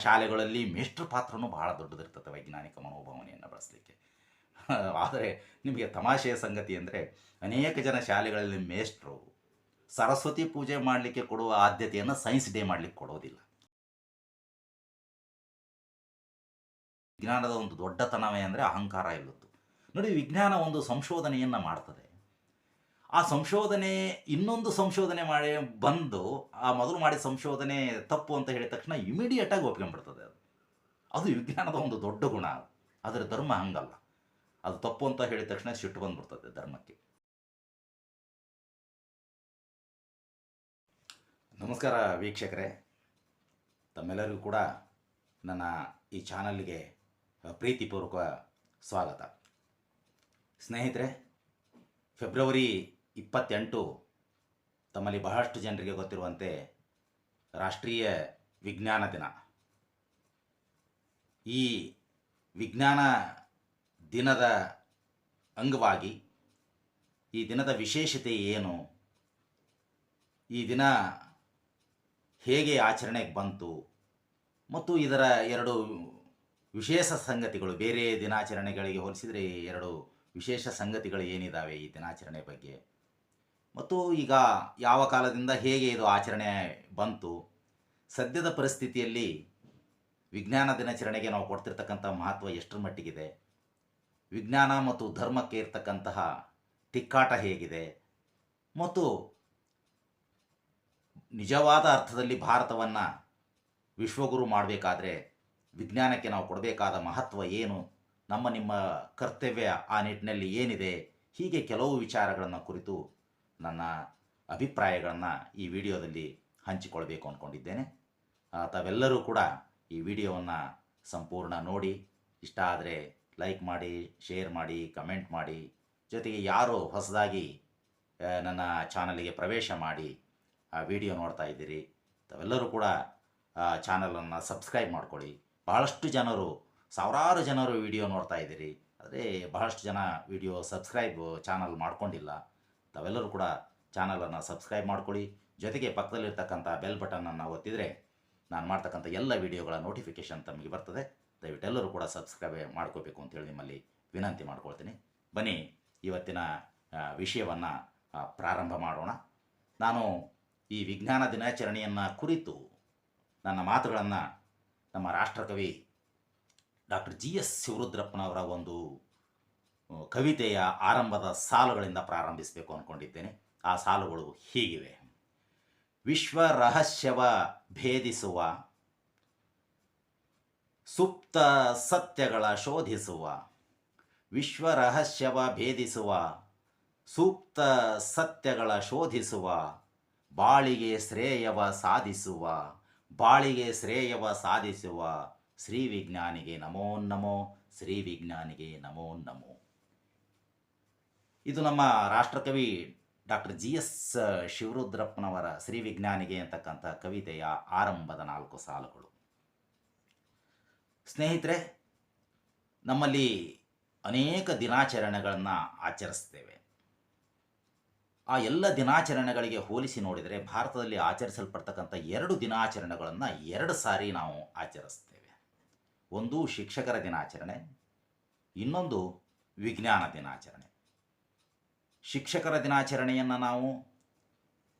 ಶಾಲೆಗಳಲ್ಲಿ ಮೇಷ್ಟ್ರ ಪಾತ್ರನೂ ಬಹಳ ದೊಡ್ಡದಿರ್ತದೆ ವೈಜ್ಞಾನಿಕ ಮನೋಭಾವನೆಯನ್ನು ಬಳಸಲಿಕ್ಕೆ. ಆದರೆ ನಿಮಗೆ ತಮಾಷೆಯ ಸಂಗತಿ ಅಂದರೆ ಅನೇಕ ಜನ ಶಾಲೆಗಳಲ್ಲಿ ಮೇಷ್ಟ್ರು ಸರಸ್ವತಿ ಪೂಜೆ ಮಾಡಲಿಕ್ಕೆ ಕೊಡುವ ಆದ್ಯತೆಯನ್ನು ಸೈನ್ಸ್ ಡೇ ಮಾಡಲಿಕ್ಕೆ ಕೊಡೋದಿಲ್ಲ. ವಿಜ್ಞಾನದ ಒಂದು ದೊಡ್ಡತನವೇ ಅಂದರೆ ಅಹಂಕಾರ ಇಲ್ಲದ್ದು ನೋಡಿ ವಿಜ್ಞಾನ ಒಂದು ಸಂಶೋಧನೆಯನ್ನು ಮಾಡ್ತದೆ. ಆ ಸಂಶೋಧನೆ, ಇನ್ನೊಂದು ಸಂಶೋಧನೆ ಮಾಡಿ, ಬಂದು ಆ ಮೊದಲು ಮಾಡಿದ ಸಂಶೋಧನೆ ತಪ್ಪು ಅಂತ ಹೇಳಿದ ತಕ್ಷಣ ಇಮಿಡಿಯೇಟಾಗಿ ಒಪ್ಕೊಂಡ್ಬಿಡ್ತದೆ ಅದು. ಅದು ವಿಜ್ಞಾನದ ಒಂದು ದೊಡ್ಡ ಗುಣ. ಆದರೆ ಧರ್ಮ ಹಂಗಲ್ಲ. ಅದು ತಪ್ಪು ಅಂತ ಹೇಳಿದ ತಕ್ಷಣ ಸಿಟ್ಟು ಬಂದ್ಬಿಡ್ತದೆ ಧರ್ಮಕ್ಕೆ. ನಮಸ್ಕಾರ ವೀಕ್ಷಕರೇ. ತಮ್ಮೆಲ್ಲರಿಗೂ ಕೂಡ ನನ್ನ ಈ ಚಾನಲ್ಗೆ ಪ್ರೀತಿಪೂರ್ವಕ ಸ್ವಾಗತ. ಸ್ನೇಹಿತರೆ, ಫೆಬ್ರವರಿ ಇಪ್ಪತ್ತೆಂಟು ತಮ್ಮಲ್ಲಿ ಬಹಳಷ್ಟು ಜನರಿಗೆ ಗೊತ್ತಿರುವಂತೆ ರಾಷ್ಟ್ರೀಯ ವಿಜ್ಞಾನ ದಿನ. ಈ ವಿಜ್ಞಾನ ದಿನದ ಅಂಗವಾಗಿ ಈ ದಿನದ ವಿಶೇಷತೆ ಏನು? ಈ ದಿನ ಹೇಗೆ ಆಚರಣೆಗೆ ಬಂತು? ಮತ್ತು ಇದರ ಎರಡು ವಿಶೇಷ ಸಂಗತಿಗಳು, ಬೇರೆ ದಿನಾಚರಣೆಗಳಿಗೆ ಹೋಲಿಸಿದರೆ ಎರಡು ವಿಶೇಷ ಸಂಗತಿಗಳು ಏನಿದ್ದಾವೆ ಈ ದಿನಾಚರಣೆ ಬಗ್ಗೆ? ಮತ್ತು ಈಗ ಯಾವ ಕಾಲದಿಂದ ಹೇಗೆ ಇದು ಆಚರಣೆ ಬಂತು, ಸದ್ಯದ ಪರಿಸ್ಥಿತಿಯಲ್ಲಿ ವಿಜ್ಞಾನ ದಿನಾಚರಣೆಗೆ ನಾವು ಕೊಡ್ತಿರ್ತಕ್ಕಂಥ ಮಹತ್ವ ಎಷ್ಟರ ಮಟ್ಟಿಗಿದೆ, ವಿಜ್ಞಾನ ಮತ್ತು ಧರ್ಮಕ್ಕೆ ಇರ್ತಕ್ಕಂತಹ ತಿಕ್ಕಾಟ ಹೇಗಿದೆ, ಮತ್ತು ನಿಜವಾದ ಅರ್ಥದಲ್ಲಿ ಭಾರತವನ್ನು ವಿಶ್ವಗುರು ಮಾಡಬೇಕಾದ್ರೆ ವಿಜ್ಞಾನಕ್ಕೆ ನಾವು ಕೊಡಬೇಕಾದ ಮಹತ್ವ ಏನು, ನಮ್ಮ ನಿಮ್ಮ ಕರ್ತವ್ಯ ಆ ನಿಟ್ಟಿನಲ್ಲಿ ಏನಿದೆ, ಹೀಗೆ ಕೆಲವು ವಿಚಾರಗಳನ್ನು ಕುರಿತು ನನ್ನ ಅಭಿಪ್ರಾಯಗಳನ್ನು ಈ ವಿಡಿಯೋದಲ್ಲಿ ಹಂಚಿಕೊಳ್ಬೇಕು ಅಂದ್ಕೊಂಡಿದ್ದೇನೆ ತಾವೆಲ್ಲರೂ ಕೂಡ ಈ ವಿಡಿಯೋವನ್ನು ಸಂಪೂರ್ಣ ನೋಡಿ, ಇಷ್ಟ ಆದರೆ ಲೈಕ್ ಮಾಡಿ, ಶೇರ್ ಮಾಡಿ, ಕಮೆಂಟ್ ಮಾಡಿ, ಜೊತೆಗೆ ಯಾರು ಹೊಸದಾಗಿ ನನ್ನ ಚಾನಲಿಗೆ ಪ್ರವೇಶ ಮಾಡಿ ಆ ವಿಡಿಯೋ ನೋಡ್ತಾ ಇದ್ದೀರಿ, ತಾವೆಲ್ಲರೂ ಕೂಡ ಚಾನಲನ್ನು ಸಬ್ಸ್ಕ್ರೈಬ್ ಮಾಡ್ಕೊಳ್ಳಿ. ಬಹಳಷ್ಟು ಜನರು, ಸಾವಿರಾರು ಜನರು ವಿಡಿಯೋ ನೋಡ್ತಾ ಇದ್ದೀರಿ. ಆದರೆ ಬಹಳಷ್ಟು ಜನ ವಿಡಿಯೋ ಸಬ್ಸ್ಕ್ರೈಬ್ ಚಾನಲ್ ಮಾಡ್ಕೊಂಡಿಲ್ಲ. ತಾವೆಲ್ಲರೂ ಕೂಡ ಚಾನಲನ್ನು ಸಬ್ಸ್ಕ್ರೈಬ್ ಮಾಡ್ಕೊಳ್ಳಿ. ಜೊತೆಗೆ ಪಕ್ಕದಲ್ಲಿರ್ತಕ್ಕಂಥ ಬೆಲ್ ಬಟನನ್ನು ಒತ್ತಿದರೆ ನಾನು ಮಾಡ್ತಕ್ಕಂಥ ಎಲ್ಲ ವಿಡಿಯೋಗಳ ನೋಟಿಫಿಕೇಶನ್ ತಮಗೆ ಬರ್ತದೆ. ದಯವಿಟ್ಟು ಎಲ್ಲರೂ ಕೂಡ ಸಬ್ಸ್ಕ್ರೈಬ್ ಮಾಡ್ಕೋಬೇಕು ಅಂತೇಳಿ ನಿಮ್ಮಲ್ಲಿ ವಿನಂತಿ ಮಾಡ್ಕೊಳ್ತೀನಿ. ಬನ್ನಿ, ಇವತ್ತಿನ ವಿಷಯವನ್ನು ಪ್ರಾರಂಭ ಮಾಡೋಣ. ನಾನು ಈ ವಿಜ್ಞಾನ ದಿನಾಚರಣೆಯನ್ನು ಕುರಿತು ನನ್ನ ಮಾತುಗಳನ್ನು ನಮ್ಮ ರಾಷ್ಟ್ರಕವಿ ಡಾಕ್ಟರ್ ಜಿ ಎಸ್ ಶಿವರುದ್ರಪ್ಪನವರ ಒಂದು ಕವಿತೆಯ ಆರಂಭದ ಸಾಲುಗಳಿಂದ ಪ್ರಾರಂಭಿಸಬೇಕು ಅಂದ್ಕೊಂಡಿದ್ದೇನೆ ಆ ಸಾಲುಗಳು ಹೀಗಿವೆ. ವಿಶ್ವ ರಹಸ್ಯವ ಭೇದಿಸುವ, ಸುಪ್ತ ಸತ್ಯಗಳ ಶೋಧಿಸುವ, ವಿಶ್ವ ರಹಸ್ಯವ ಭೇದಿಸುವ ಸೂಕ್ತ ಸತ್ಯಗಳ ಶೋಧಿಸುವ, ಬಾಳಿಗೆ ಶ್ರೇಯವ ಸಾಧಿಸುವ, ಬಾಳಿಗೆ ಶ್ರೇಯವ ಸಾಧಿಸುವ ಶ್ರೀ ವಿಜ್ಞಾನಿಗೆ ನಮೋ ನಮೋ, ಶ್ರೀ ವಿಜ್ಞಾನಿಗೆ ನಮೋ ನಮೋ. ಇದು ನಮ್ಮ ರಾಷ್ಟ್ರಕವಿ ಡಾಕ್ಟರ್ ಜಿ ಎಸ್ ಶಿವರುದ್ರಪ್ಪನವರ ಶ್ರೀ ವಿಜ್ಞಾನಿಗೆ ಅಂತಕ್ಕಂಥ ಕವಿತೆಯ ಆರಂಭದ ನಾಲ್ಕು ಸಾಲುಗಳು. ಸ್ನೇಹಿತರೆ, ನಮ್ಮಲ್ಲಿ ಅನೇಕ ದಿನಾಚರಣೆಗಳನ್ನು ಆಚರಿಸ್ತೇವೆ. ಆ ಎಲ್ಲ ದಿನಾಚರಣೆಗಳಿಗೆ ಹೋಲಿಸಿ ನೋಡಿದರೆ ಭಾರತದಲ್ಲಿ ಆಚರಿಸಲ್ಪಡ್ತಕ್ಕಂಥ ಎರಡು ದಿನಾಚರಣೆಗಳನ್ನು ಎರಡು ಸಾರಿ ನಾವು ಆಚರಿಸ್ತೇವೆ. ಒಂದು ಶಿಕ್ಷಕರ ದಿನಾಚರಣೆ, ಇನ್ನೊಂದು ವಿಜ್ಞಾನ ದಿನಾಚರಣೆ. ಶಿಕ್ಷಕರ ದಿನಾಚರಣೆಯನ್ನು ನಾವು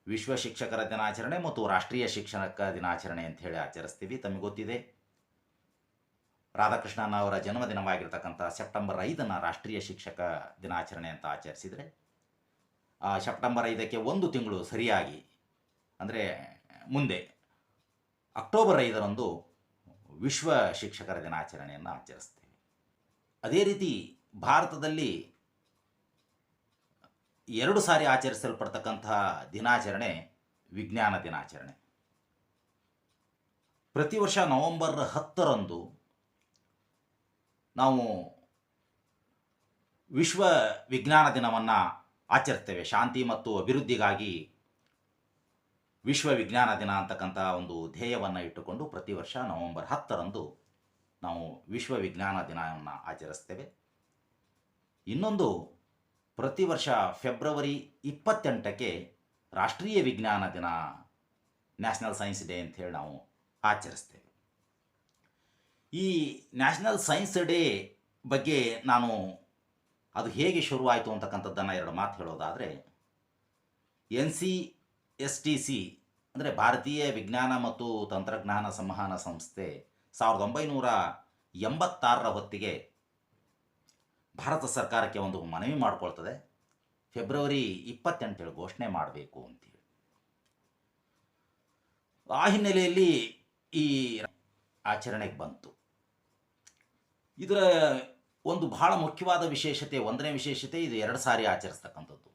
ವಿಶ್ವ ಶಿಕ್ಷಕರ ದಿನಾಚರಣೆ ಮತ್ತು ರಾಷ್ಟ್ರೀಯ ಶಿಕ್ಷಕ ದಿನಾಚರಣೆ ಅಂತ ಹೇಳಿ ಆಚರಿಸ್ತೀವಿ. ತಮಗೆ ಗೊತ್ತಿದೆ? ರಾಧಾಕೃಷ್ಣನ್ ಅವರ ಜನ್ಮದಿನವಾಗಿರ್ತಕ್ಕಂಥ ಸೆಪ್ಟೆಂಬರ್ ಐದನ್ನು ರಾಷ್ಟ್ರೀಯ ಶಿಕ್ಷಕ ದಿನಾಚರಣೆ ಅಂತ ಆಚರಿಸಿದರೆ, ಆ ಸೆಪ್ಟೆಂಬರ್ ಐದಕ್ಕೆ ಒಂದು ತಿಂಗಳು ಸರಿಯಾಗಿ, ಅಂದರೆ ಮುಂದೆ ಅಕ್ಟೋಬರ್ ಐದರಂದು ವಿಶ್ವ ಶಿಕ್ಷಕರ ದಿನಾಚರಣೆಯನ್ನು ಆಚರಿಸ್ತೇವೆ. ಅದೇ ರೀತಿ ಭಾರತದಲ್ಲಿ ಎರಡು ಸಾರಿ ಆಚರಿಸಲ್ಪಡ್ತಕ್ಕಂತಹ ದಿನಾಚರಣೆ ವಿಜ್ಞಾನ ದಿನಾಚರಣೆ. ಪ್ರತಿ ವರ್ಷ ನವೆಂಬರ್ ಹತ್ತರಂದು ನಾವು ವಿಶ್ವ ವಿಜ್ಞಾನ ದಿನವನ್ನು ಆಚರಿಸ್ತೇವೆ. ಶಾಂತಿ ಮತ್ತು ಅಭಿವೃದ್ಧಿಗಾಗಿ ವಿಶ್ವ ವಿಜ್ಞಾನ ದಿನ ಅಂತಕ್ಕಂಥ ಒಂದು ಧ್ಯೇಯವನ್ನು ಇಟ್ಟುಕೊಂಡು ಪ್ರತಿ ವರ್ಷ ನವೆಂಬರ್ ಹತ್ತರಂದು ನಾವು ವಿಶ್ವ ವಿಜ್ಞಾನ ದಿನವನ್ನು ಆಚರಿಸ್ತೇವೆ. ಇನ್ನೊಂದು ಪ್ರತಿ ವರ್ಷ ಫೆಬ್ರವರಿ ಇಪ್ಪತ್ತೆಂಟಕ್ಕೆ ರಾಷ್ಟ್ರೀಯ ವಿಜ್ಞಾನ ದಿನ, ನ್ಯಾಷನಲ್ ಸೈನ್ಸ್ ಡೇ ಅಂತ ಹೇಳಿ ನಾವು ಆಚರಿಸ್ತೇವೆ. ಈ ನ್ಯಾಷನಲ್ ಸೈನ್ಸ್ ಡೇ ಬಗ್ಗೆ ನಾನು ಅದು ಹೇಗೆ ಶುರುವಾಯಿತು ಅಂತಕ್ಕಂಥದ್ದನ್ನು ಎರಡು ಮಾತು ಹೇಳೋದಾದರೆ, N C S T C ಅಂದರೆ ಭಾರತೀಯ ವಿಜ್ಞಾನ ಮತ್ತು ತಂತ್ರಜ್ಞಾನ ಸಂವಹನ ಸಂಸ್ಥೆ ಸಾವಿರದ ಒಂಬೈನೂರ ಎಂಬತ್ತಾರರ ಹೊತ್ತಿಗೆ ಭಾರತ ಸರ್ಕಾರಕ್ಕೆ ಒಂದು ಮನವಿ ಮಾಡಿಕೊಳ್ತದೆ. ಫೆಬ್ರವರಿ ಇಪ್ಪತ್ತೆಂಟೇಳು ಘೋಷಣೆ ಮಾಡಬೇಕು ಅಂತೇಳಿ ಆ ಹಿನ್ನೆಲೆಯಲ್ಲಿ ಈ ಆಚರಣೆಗೆ ಬಂತು. ಇದರ ಒಂದು ಬಹಳ ಮುಖ್ಯವಾದ ವಿಶೇಷತೆ, ಒಂದನೇ ವಿಶೇಷತೆ, ಇದು ಎರಡು ಸಾರಿ ಆಚರಿಸ್ತಕ್ಕಂಥದ್ದು.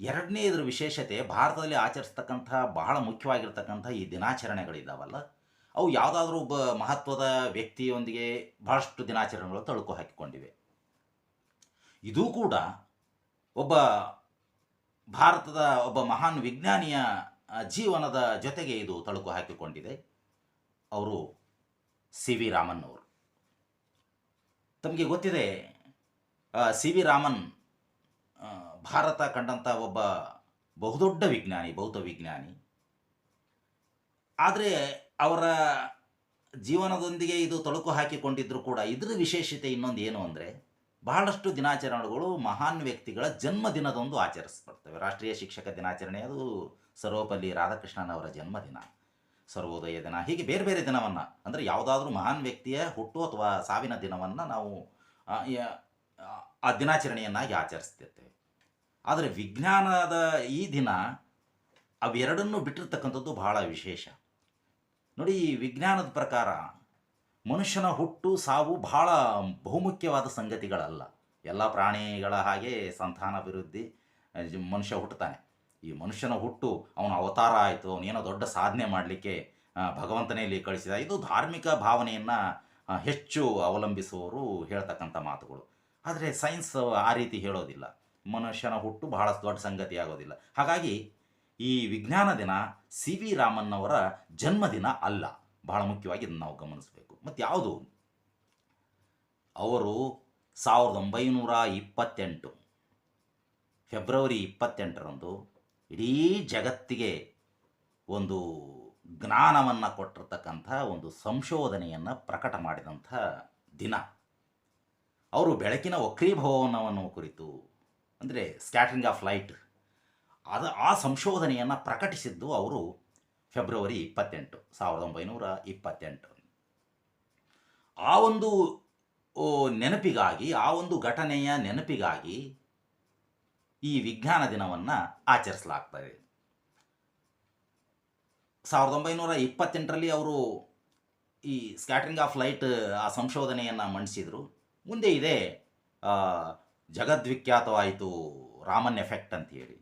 ಎರಡನೇ ಇದರ ವಿಶೇಷತೆ, ಭಾರತದಲ್ಲಿ ಆಚರಿಸ್ತಕ್ಕಂಥ, ಬಹಳ ಮುಖ್ಯವಾಗಿರ್ತಕ್ಕಂಥ ಈ ದಿನಾಚರಣೆಗಳಿದ್ದಾವಲ್ಲ ಅವು ಯಾವುದಾದ್ರೂ ಒಬ್ಬ ಮಹತ್ವದ ವ್ಯಕ್ತಿಯೊಂದಿಗೆ ಬಹಳಷ್ಟು ದಿನಾಚರಣೆಗಳು ತಳುಕು ಹಾಕಿಕೊಂಡಿವೆ. ಇದೂ ಕೂಡ ಒಬ್ಬ ಭಾರತದ ಒಬ್ಬ ಮಹಾನ್ ವಿಜ್ಞಾನಿಯ ಜೀವನದ ಜೊತೆಗೆ ಇದು ತಳುಕು ಹಾಕಿಕೊಂಡಿದೆ. ಅವರು ಸಿ ವಿ ರಾಮನ್ ಅವರು ತಮಗೆ ಗೊತ್ತಿದೆ ಸಿ ವಿ ರಾಮನ್ ಭಾರತ ಕಂಡಂಥ ಒಬ್ಬ ಬಹುದೊಡ್ಡ ವಿಜ್ಞಾನಿ ಭೌತ ವಿಜ್ಞಾನಿ. ಆದರೆ ಅವರ ಜೀವನದೊಂದಿಗೆ ಇದು ತಳುಕು ಹಾಕಿಕೊಂಡಿದ್ದರೂ ಕೂಡ ಇದರ ವಿಶೇಷತೆ ಇನ್ನೊಂದು ಏನು ಅಂದರೆ ಬಹಳಷ್ಟು ದಿನಾಚರಣೆಗಳು ಮಹಾನ್ ವ್ಯಕ್ತಿಗಳ ಜನ್ಮದಿನದಂದು ಆಚರಿಸ್ಪಡ್ತವೆ ರಾಷ್ಟ್ರೀಯ ಶಿಕ್ಷಕ ದಿನಾಚರಣೆ, ಅದು ಸರ್ವಪಲ್ಲಿ ರಾಧಾಕೃಷ್ಣನ್ ಅವರ ಜನ್ಮದಿನ. ಸರ್ವೋದಯ ದಿನ, ಹೀಗೆ ಬೇರೆ ಬೇರೆ ದಿನವನ್ನು, ಅಂದರೆ ಯಾವುದಾದ್ರೂ ಮಹಾನ್ ವ್ಯಕ್ತಿಯ ಹುಟ್ಟು ಅಥವಾ ಸಾವಿನ ದಿನವನ್ನು ನಾವು ಆ ದಿನಾಚರಣೆಯನ್ನಾಗಿ ಆಚರಿಸ್ತಿರ್ತೇವೆ. ಆದರೆ ವಿಜ್ಞಾನದ ಈ ದಿನ ಅವೆರಡನ್ನು ಬಿಟ್ಟಿರ್ತಕ್ಕಂಥದ್ದು ಬಹಳ ವಿಶೇಷ. ನೋಡಿ, ಈ ವಿಜ್ಞಾನದ ಪ್ರಕಾರ ಮನುಷ್ಯನ ಹುಟ್ಟು ಸಾವು ಬಹಳ ಬಹುಮುಖ್ಯವಾದ ಸಂಗತಿಗಳಲ್ಲ. ಎಲ್ಲ ಪ್ರಾಣಿಗಳ ಹಾಗೆ ಸಂತಾನಾಭಿವೃದ್ಧಿ ಮನುಷ್ಯ ಹುಟ್ಟುತ್ತಾನೆ. ಈ ಮನುಷ್ಯನ ಹುಟ್ಟು ಅವನ ಅವತಾರ ಆಯಿತು ಅವನೇನೋ ದೊಡ್ಡ ಸಾಧನೆ ಮಾಡಲಿಕ್ಕೆ ಭಗವಂತನೇ ಇಲ್ಲಿ ಕಳಿಸಿದ. ಇದು ಧಾರ್ಮಿಕ ಭಾವನೆಯನ್ನು ಹೆಚ್ಚು ಅವಲಂಬಿಸುವವರು ಹೇಳ್ತಕ್ಕಂಥ ಮಾತುಗಳು. ಆದರೆ ಸೈನ್ಸ್ ಆ ರೀತಿ ಹೇಳೋದಿಲ್ಲ. ಮನುಷ್ಯನ ಹುಟ್ಟು ಬಹಳ ದೊಡ್ಡ ಸಂಗತಿ ಆಗೋದಿಲ್ಲ. ಹಾಗಾಗಿ ಈ ವಿಜ್ಞಾನ ದಿನ ಸಿ ವಿ ರಾಮನ್ ಅವರ ಜನ್ಮದಿನ ಅಲ್ಲ. ಬಹಳ ಮುಖ್ಯವಾಗಿ ಇದನ್ನು ನಾವು ಗಮನಿಸಬೇಕು. ಮತ್ತು ಯಾವುದು ಅವರು ಸಾವಿರದ ಒಂಬೈನೂರ ಇಪ್ಪತ್ತೆಂಟು ಫೆಬ್ರವರಿ ಇಪ್ಪತ್ತೆಂಟರಂದು ಇಡೀ ಜಗತ್ತಿಗೆ ಒಂದು ಜ್ಞಾನವನ್ನು ಕೊಟ್ಟಿರ್ತಕ್ಕಂಥ ಒಂದು ಸಂಶೋಧನೆಯನ್ನು ಪ್ರಕಟ ಮಾಡಿದಂಥ ದಿನ. ಅವರು ಬೆಳಕಿನ ವಕ್ರೀಭವನವನ್ನು ಕುರಿತು, ಅಂದರೆ ಸ್ಕ್ಯಾಟ್ರಿಂಗ್ ಆಫ್ ಲೈಟ್, ಅದು ಆ ಸಂಶೋಧನೆಯನ್ನು ಪ್ರಕಟಿಸಿದ್ದು ಅವರು ಫೆಬ್ರವರಿ ಇಪ್ಪತ್ತೆಂಟು, ಸಾವಿರದ ಒಂಬೈನೂರ ಇಪ್ಪತ್ತೆಂಟು ಆ ಒಂದು ನೆನಪಿಗಾಗಿ, ಆ ಒಂದು ಘಟನೆಯ ನೆನಪಿಗಾಗಿ ಈ ವಿಜ್ಞಾನ ದಿನವನ್ನು ಆಚರಿಸಲಾಗ್ತದೆ. ಸಾವಿರದ ಒಂಬೈನೂರ ಇಪ್ಪತ್ತೆಂಟರಲ್ಲಿ ಅವರು ಈ ಸ್ಕ್ಯಾಟ್ರಿಂಗ್ ಆಫ್ ಲೈಟ್, ಆ ಸಂಶೋಧನೆಯನ್ನು ಮಂಡಿಸಿದರು. ಮುಂದೆ ಇದೆ ಜಗದ್ವಿಖ್ಯಾತವಾಯಿತು ರಾಮನ್ ಎಫೆಕ್ಟ್ ಅಂತ ಹೇಳಿ.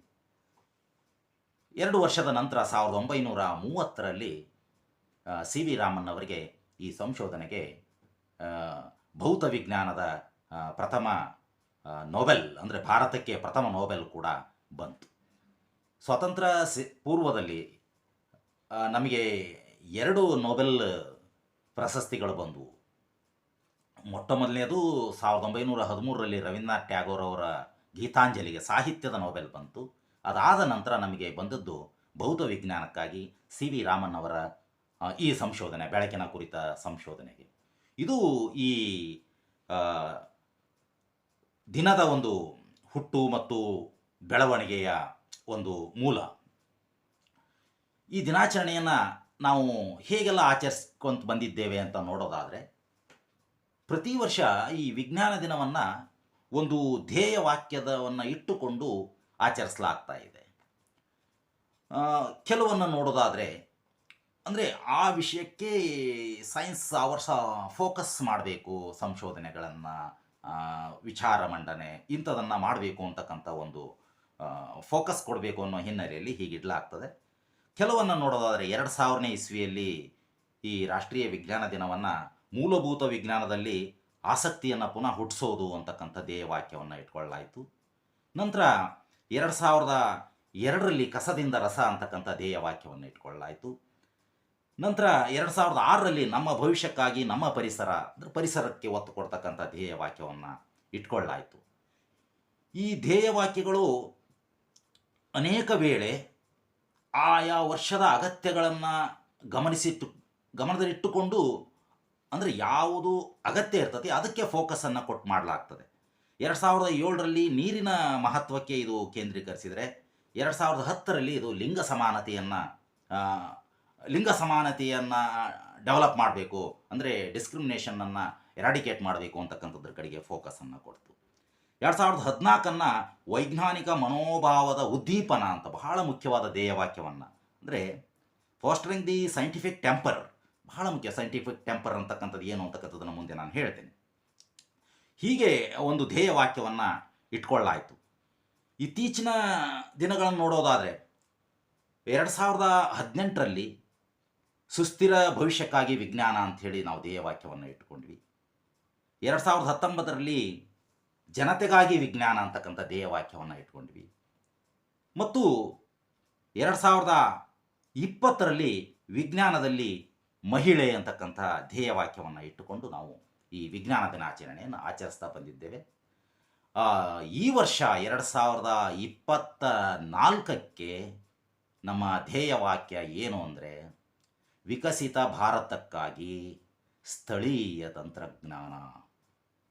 ಎರಡು ವರ್ಷದ ನಂತರ ಸಾವಿರದ ಒಂಬೈನೂರ ಮೂವತ್ತರಲ್ಲಿ ಸಿ ವಿ ರಾಮನ್ ಅವರಿಗೆ ಈ ಸಂಶೋಧನೆಗೆ ಭೌತ ವಿಜ್ಞಾನದ ಪ್ರಥಮ ನೊಬೆಲ್ ಅಂದರೆ ಭಾರತಕ್ಕೆ ಪ್ರಥಮ ನೊಬೆಲ್ ಕೂಡ ಬಂತು. ಸ್ವತಂತ್ರ ಸಿ, ಪೂರ್ವದಲ್ಲಿ ನಮಗೆ ಎರಡು ನೊಬೆಲ್ ಪ್ರಶಸ್ತಿಗಳು ಬಂದವು. ಮೊಟ್ಟ ಮೊದಲನೇದು ಸಾವಿರದ ಒಂಬೈನೂರ ಹದಿಮೂರರಲ್ಲಿ ರವೀಂದ್ರನಾಥ್ ಟ್ಯಾಗೋರ್ ಅವರ ಗೀತಾಂಜಲಿಗೆ ಸಾಹಿತ್ಯದ ನೊಬೆಲ್ ಬಂತು. ಅದಾದ ನಂತರ ನಮಗೆ ಬಂದದ್ದು ಭೌತ ವಿಜ್ಞಾನಕ್ಕಾಗಿ ಸಿ ವಿ ರಾಮನ್ ಅವರ ಈ ಸಂಶೋಧನೆ, ಬೆಳಕಿನ ಕುರಿತ ಸಂಶೋಧನೆಗೆ. ಇದು ಈ ದಿನದ ಒಂದು ಹುಟ್ಟು ಮತ್ತು ಬೆಳವಣಿಗೆಯ ಒಂದು ಮೂಲ. ಈ ದಿನಾಚರಣೆಯನ್ನು ನಾವು ಹೇಗೆಲ್ಲ ಆಚರಿಸ್ಕೊಂತ ಬಂದಿದ್ದೇವೆ ಅಂತ ನೋಡೋದಾದರೆ, ಪ್ರತಿ ವರ್ಷ ಈ ವಿಜ್ಞಾನ ದಿನವನ್ನು ಒಂದು ಧ್ಯೇಯ ವಾಕ್ಯದವನ್ನು ಇಟ್ಟುಕೊಂಡು ಆಚರಿಸಲಾಗ್ತಾ ಇದೆ. ಕೆಲವನ್ನು ನೋಡೋದಾದರೆ ಅಂದರೆ ಆ ವಿಷಯಕ್ಕೆ ಸೈನ್ಸ್ ಆ ವರ್ಷ ಫೋಕಸ್ ಮಾಡಬೇಕು ಸಂಶೋಧನೆಗಳನ್ನು ವಿಚಾರ ಮಂಡನೆ ಇಂಥದನ್ನು ಮಾಡಬೇಕು ಅಂತಕ್ಕಂಥ ಒಂದು ಫೋಕಸ್ ಕೊಡಬೇಕು ಅನ್ನೋ ಹಿನ್ನೆಲೆಯಲ್ಲಿ ಹೀಗಿಡಲಾಗ್ತದೆ ಕೆಲವನ್ನು ನೋಡೋದಾದರೆ ಎರಡು ಸಾವಿರನೇ ಇಸ್ವಿಯಲ್ಲಿ ಈ ರಾಷ್ಟ್ರೀಯ ವಿಜ್ಞಾನ ದಿನವನ್ನು ಮೂಲಭೂತ ವಿಜ್ಞಾನದಲ್ಲಿ ಆಸಕ್ತಿಯನ್ನು ಪುನಃ ಹುಟ್ಟಿಸೋದು ಅಂತಕ್ಕಂಥ ಧ್ಯೇಯ ಇಟ್ಕೊಳ್ಳಲಾಯಿತು ನಂತರ ಎರಡು ಸಾವಿರದ ಎರಡರಲ್ಲಿ ಕಸದಿಂದ ರಸ ಅಂತಕ್ಕಂಥ ಧ್ಯೇಯ ಇಟ್ಕೊಳ್ಳಲಾಯಿತು ನಂತರ ಎರಡು ಸಾವಿರದ ಆರರಲ್ಲಿ ನಮ್ಮ ಭವಿಷ್ಯಕ್ಕಾಗಿ, ನಮ್ಮ ಪರಿಸರ, ಅಂದರೆ ಪರಿಸರಕ್ಕೆ ಒತ್ತು ಕೊಡ್ತಕ್ಕಂಥ ಧ್ಯೇಯ ವಾಕ್ಯವನ್ನು ಇಟ್ಕೊಳ್ಳಾಯಿತು. ಈ ಧ್ಯೇಯ ವಾಕ್ಯಗಳು ಅನೇಕ ವೇಳೆ ಆಯಾ ವರ್ಷದ ಅಗತ್ಯಗಳನ್ನು ಗಮನಿಸಿಟ್ಟು ಗಮನದಲ್ಲಿಟ್ಟುಕೊಂಡು ಅಂದರೆ ಯಾವುದು ಅಗತ್ಯ ಇರ್ತದೆ ಅದಕ್ಕೆ ಫೋಕಸನ್ನು ಕೊಟ್ಟು ಮಾಡಲಾಗ್ತದೆ. ಎರಡು ಸಾವಿರದ ಏಳರಲ್ಲಿ ನೀರಿನ ಮಹತ್ವಕ್ಕೆ ಇದು ಕೇಂದ್ರೀಕರಿಸಿದರೆ, ಎರಡು ಸಾವಿರದ ಹತ್ತರಲ್ಲಿ ಇದು ಲಿಂಗ ಸಮಾನತೆಯನ್ನು ಲಿಂಗ ಸಮಾನತೆಯನ್ನು ಡೆವಲಪ್ ಮಾಡಬೇಕು. ಅಂದರೆ ಡಿಸ್ಕ್ರಿಮಿನೇಷನನ್ನು ಎರಾಡಿಕೇಟ್ ಮಾಡಬೇಕು ಅಂತಕ್ಕಂಥದ್ರ ಕಡೆಗೆ ಫೋಕಸನ್ನು ಕೊಡ್ತು. ಎರಡು ಸಾವಿರದ ಹದಿನಾಲ್ಕನ್ನು ವೈಜ್ಞಾನಿಕ ಮನೋಭಾವದ ಉದ್ದೀಪನ ಅಂತ ಬಹಳ ಮುಖ್ಯವಾದ ಧ್ಯೇಯವಾಕ್ಯವನ್ನು ಅಂದರೆ ಫಾಸ್ಟರಿಂಗ್ ದಿ ಸೈಂಟಿಫಿಕ್ ಟೆಂಪರ್ ಬಹಳ ಮುಖ್ಯ ಸೈಂಟಿಫಿಕ್ ಟೆಂಪರ್ ಅಂತಕ್ಕಂಥದ್ದು ಏನು ಅಂತಕ್ಕಂಥದ್ದನ್ನು ಮುಂದೆ ನಾನು ಹೇಳ್ತೇನೆ. ಹೀಗೆ ಒಂದು ಧ್ಯೇಯವಾಕ್ಯವನ್ನು ಇಟ್ಕೊಳ್ಳಾಯಿತು. ಇತ್ತೀಚಿನ ದಿನಗಳನ್ನು ನೋಡೋದಾದರೆ, ಎರಡು ಸಾವಿರದ ಹದಿನೆಂಟರಲ್ಲಿ ಸುಸ್ಥಿರ ಭವಿಷ್ಯಕ್ಕಾಗಿ ವಿಜ್ಞಾನ ಅಂಥೇಳಿ ನಾವು ಧ್ಯೇಯವಾಕ್ಯವನ್ನು ಇಟ್ಕೊಂಡ್ವಿ ಎರಡು ಸಾವಿರದ ಹತ್ತೊಂಬತ್ತರಲ್ಲಿ ಜನತೆಗಾಗಿ ವಿಜ್ಞಾನ ಅಂತಕ್ಕಂಥ ಧ್ಯೇಯವಾಕ್ಯವನ್ನು ಇಟ್ಕೊಂಡ್ವಿ ಮತ್ತು ಎರಡು ಸಾವಿರದ ಇಪ್ಪತ್ತರಲ್ಲಿ ವಿಜ್ಞಾನದಲ್ಲಿ ಮಹಿಳೆ ಅಂತಕ್ಕಂಥ ಧ್ಯೇಯವಾಕ್ಯವನ್ನು ಇಟ್ಟುಕೊಂಡು ನಾವು ಈ ವಿಜ್ಞಾನ ದಿನಾಚರಣೆಯನ್ನು ಆಚರಿಸ್ತಾ ಬಂದಿದ್ದೇವೆ. ಈ ವರ್ಷ ಎರಡು ಸಾವಿರದ ಇಪ್ಪತ್ತ ನಾಲ್ಕಕ್ಕೆ ನಮ್ಮ ಧ್ಯೇಯವಾಕ್ಯ ಏನು ಅಂದರೆ ವಿಕಸಿತ ಭಾರತಕ್ಕಾಗಿ ಸ್ಥಳೀಯ ತಂತ್ರಜ್ಞಾನ.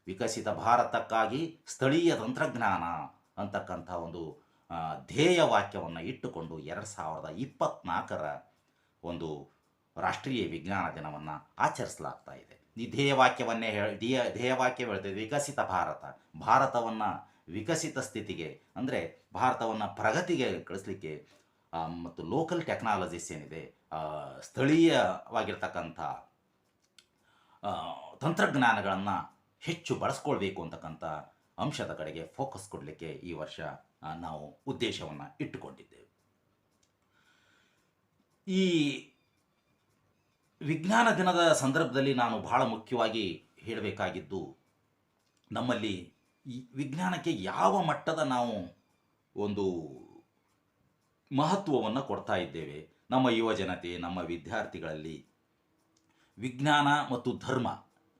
ವಿಕಸಿತ ಭಾರತಕ್ಕಾಗಿ ಸ್ಥಳೀಯ ತಂತ್ರಜ್ಞಾನ ಅಂತಕ್ಕಂಥ ಒಂದು ಧ್ಯೇಯ ವಾಕ್ಯವನ್ನು ಇಟ್ಟುಕೊಂಡು ಎರಡು ಸಾವಿರದ ಇಪ್ಪತ್ನಾಲ್ಕರ ಒಂದು ರಾಷ್ಟ್ರೀಯ ವಿಜ್ಞಾನ ದಿನವನ್ನು ಆಚರಿಸಲಾಗ್ತಾ ಇದೆ. ಈ ಧ್ಯೇಯವಾಕ್ಯವನ್ನೇ ಹೇಳಿ, ಧ್ಯೇಯ ಧ್ಯೇಯವಾಕ್ಯ ಹೇಳ್ತೇವೆ ವಿಕಸಿತ ಭಾರತ. ಭಾರತವನ್ನು ವಿಕಸಿತ ಸ್ಥಿತಿಗೆ, ಅಂದರೆ ಭಾರತವನ್ನು ಪ್ರಗತಿಗೆ ಕಳಿಸ್ಲಿಕ್ಕೆ ಮತ್ತು ಲೋಕಲ್ ಟೆಕ್ನಾಲಜೀಸ್ ಏನಿದೆ ಸ್ಥಳೀಯವಾಗಿರ್ತಕ್ಕಂಥ ತಂತ್ರಜ್ಞಾನಗಳನ್ನು ಹೆಚ್ಚು ಬಳಸ್ಕೊಳ್ಬೇಕು ಅಂತಕ್ಕಂಥ ಅಂಶದ ಕಡೆಗೆ ಫೋಕಸ್ ಕೊಡಲಿಕ್ಕೆ ಈ ವರ್ಷ ನಾವು ಉದ್ದೇಶವನ್ನು ಇಟ್ಟುಕೊಂಡಿದ್ದೇವೆ. ಈ ವಿಜ್ಞಾನ ದಿನದ ಸಂದರ್ಭದಲ್ಲಿ ನಾನು ಬಹಳ ಮುಖ್ಯವಾಗಿ ಹೇಳಬೇಕಾಗಿದ್ದು, ನಮ್ಮಲ್ಲಿ ವಿಜ್ಞಾನಕ್ಕೆ ಯಾವ ಮಟ್ಟದ ನಾವು ಒಂದು ಮಹತ್ವವನ್ನು ಕೊಡ್ತಾ ಇದ್ದೇವೆ. ನಮ್ಮ ಯುವ ಜನತೆ, ನಮ್ಮ ವಿದ್ಯಾರ್ಥಿಗಳಲ್ಲಿ ವಿಜ್ಞಾನ ಮತ್ತು ಧರ್ಮ.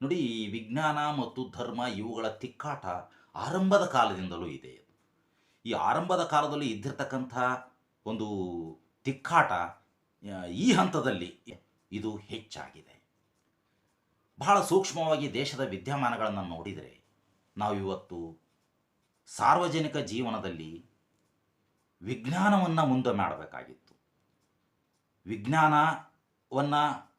ನೋಡಿ, ಈ ವಿಜ್ಞಾನ ಮತ್ತು ಧರ್ಮ ಇವುಗಳ ತಿಕ್ಕಾಟ ಆರಂಭದ ಕಾಲದಿಂದಲೂ ಇದೆ. ಈ ಆರಂಭದ ಕಾಲದಲ್ಲಿ ಇದ್ದಿರ್ತಕ್ಕಂಥ ಒಂದು ತಿಕ್ಕಾಟ ಈ ಹಂತದಲ್ಲಿ ಇದು ಹೆಚ್ಚಾಗಿದೆ. ಬಹಳ ಸೂಕ್ಷ್ಮವಾಗಿ ದೇಶದ ವಿದ್ಯಮಾನಗಳನ್ನು ನೋಡಿದರೆ ನಾವು ಇವತ್ತು ಸಾರ್ವಜನಿಕ ಜೀವನದಲ್ಲಿ ವಿಜ್ಞಾನವನ್ನು ಮುಂದೆ ಮಾಡಬೇಕಾಗಿತ್ತು. ವಿಜ್ಞಾನವನ್ನು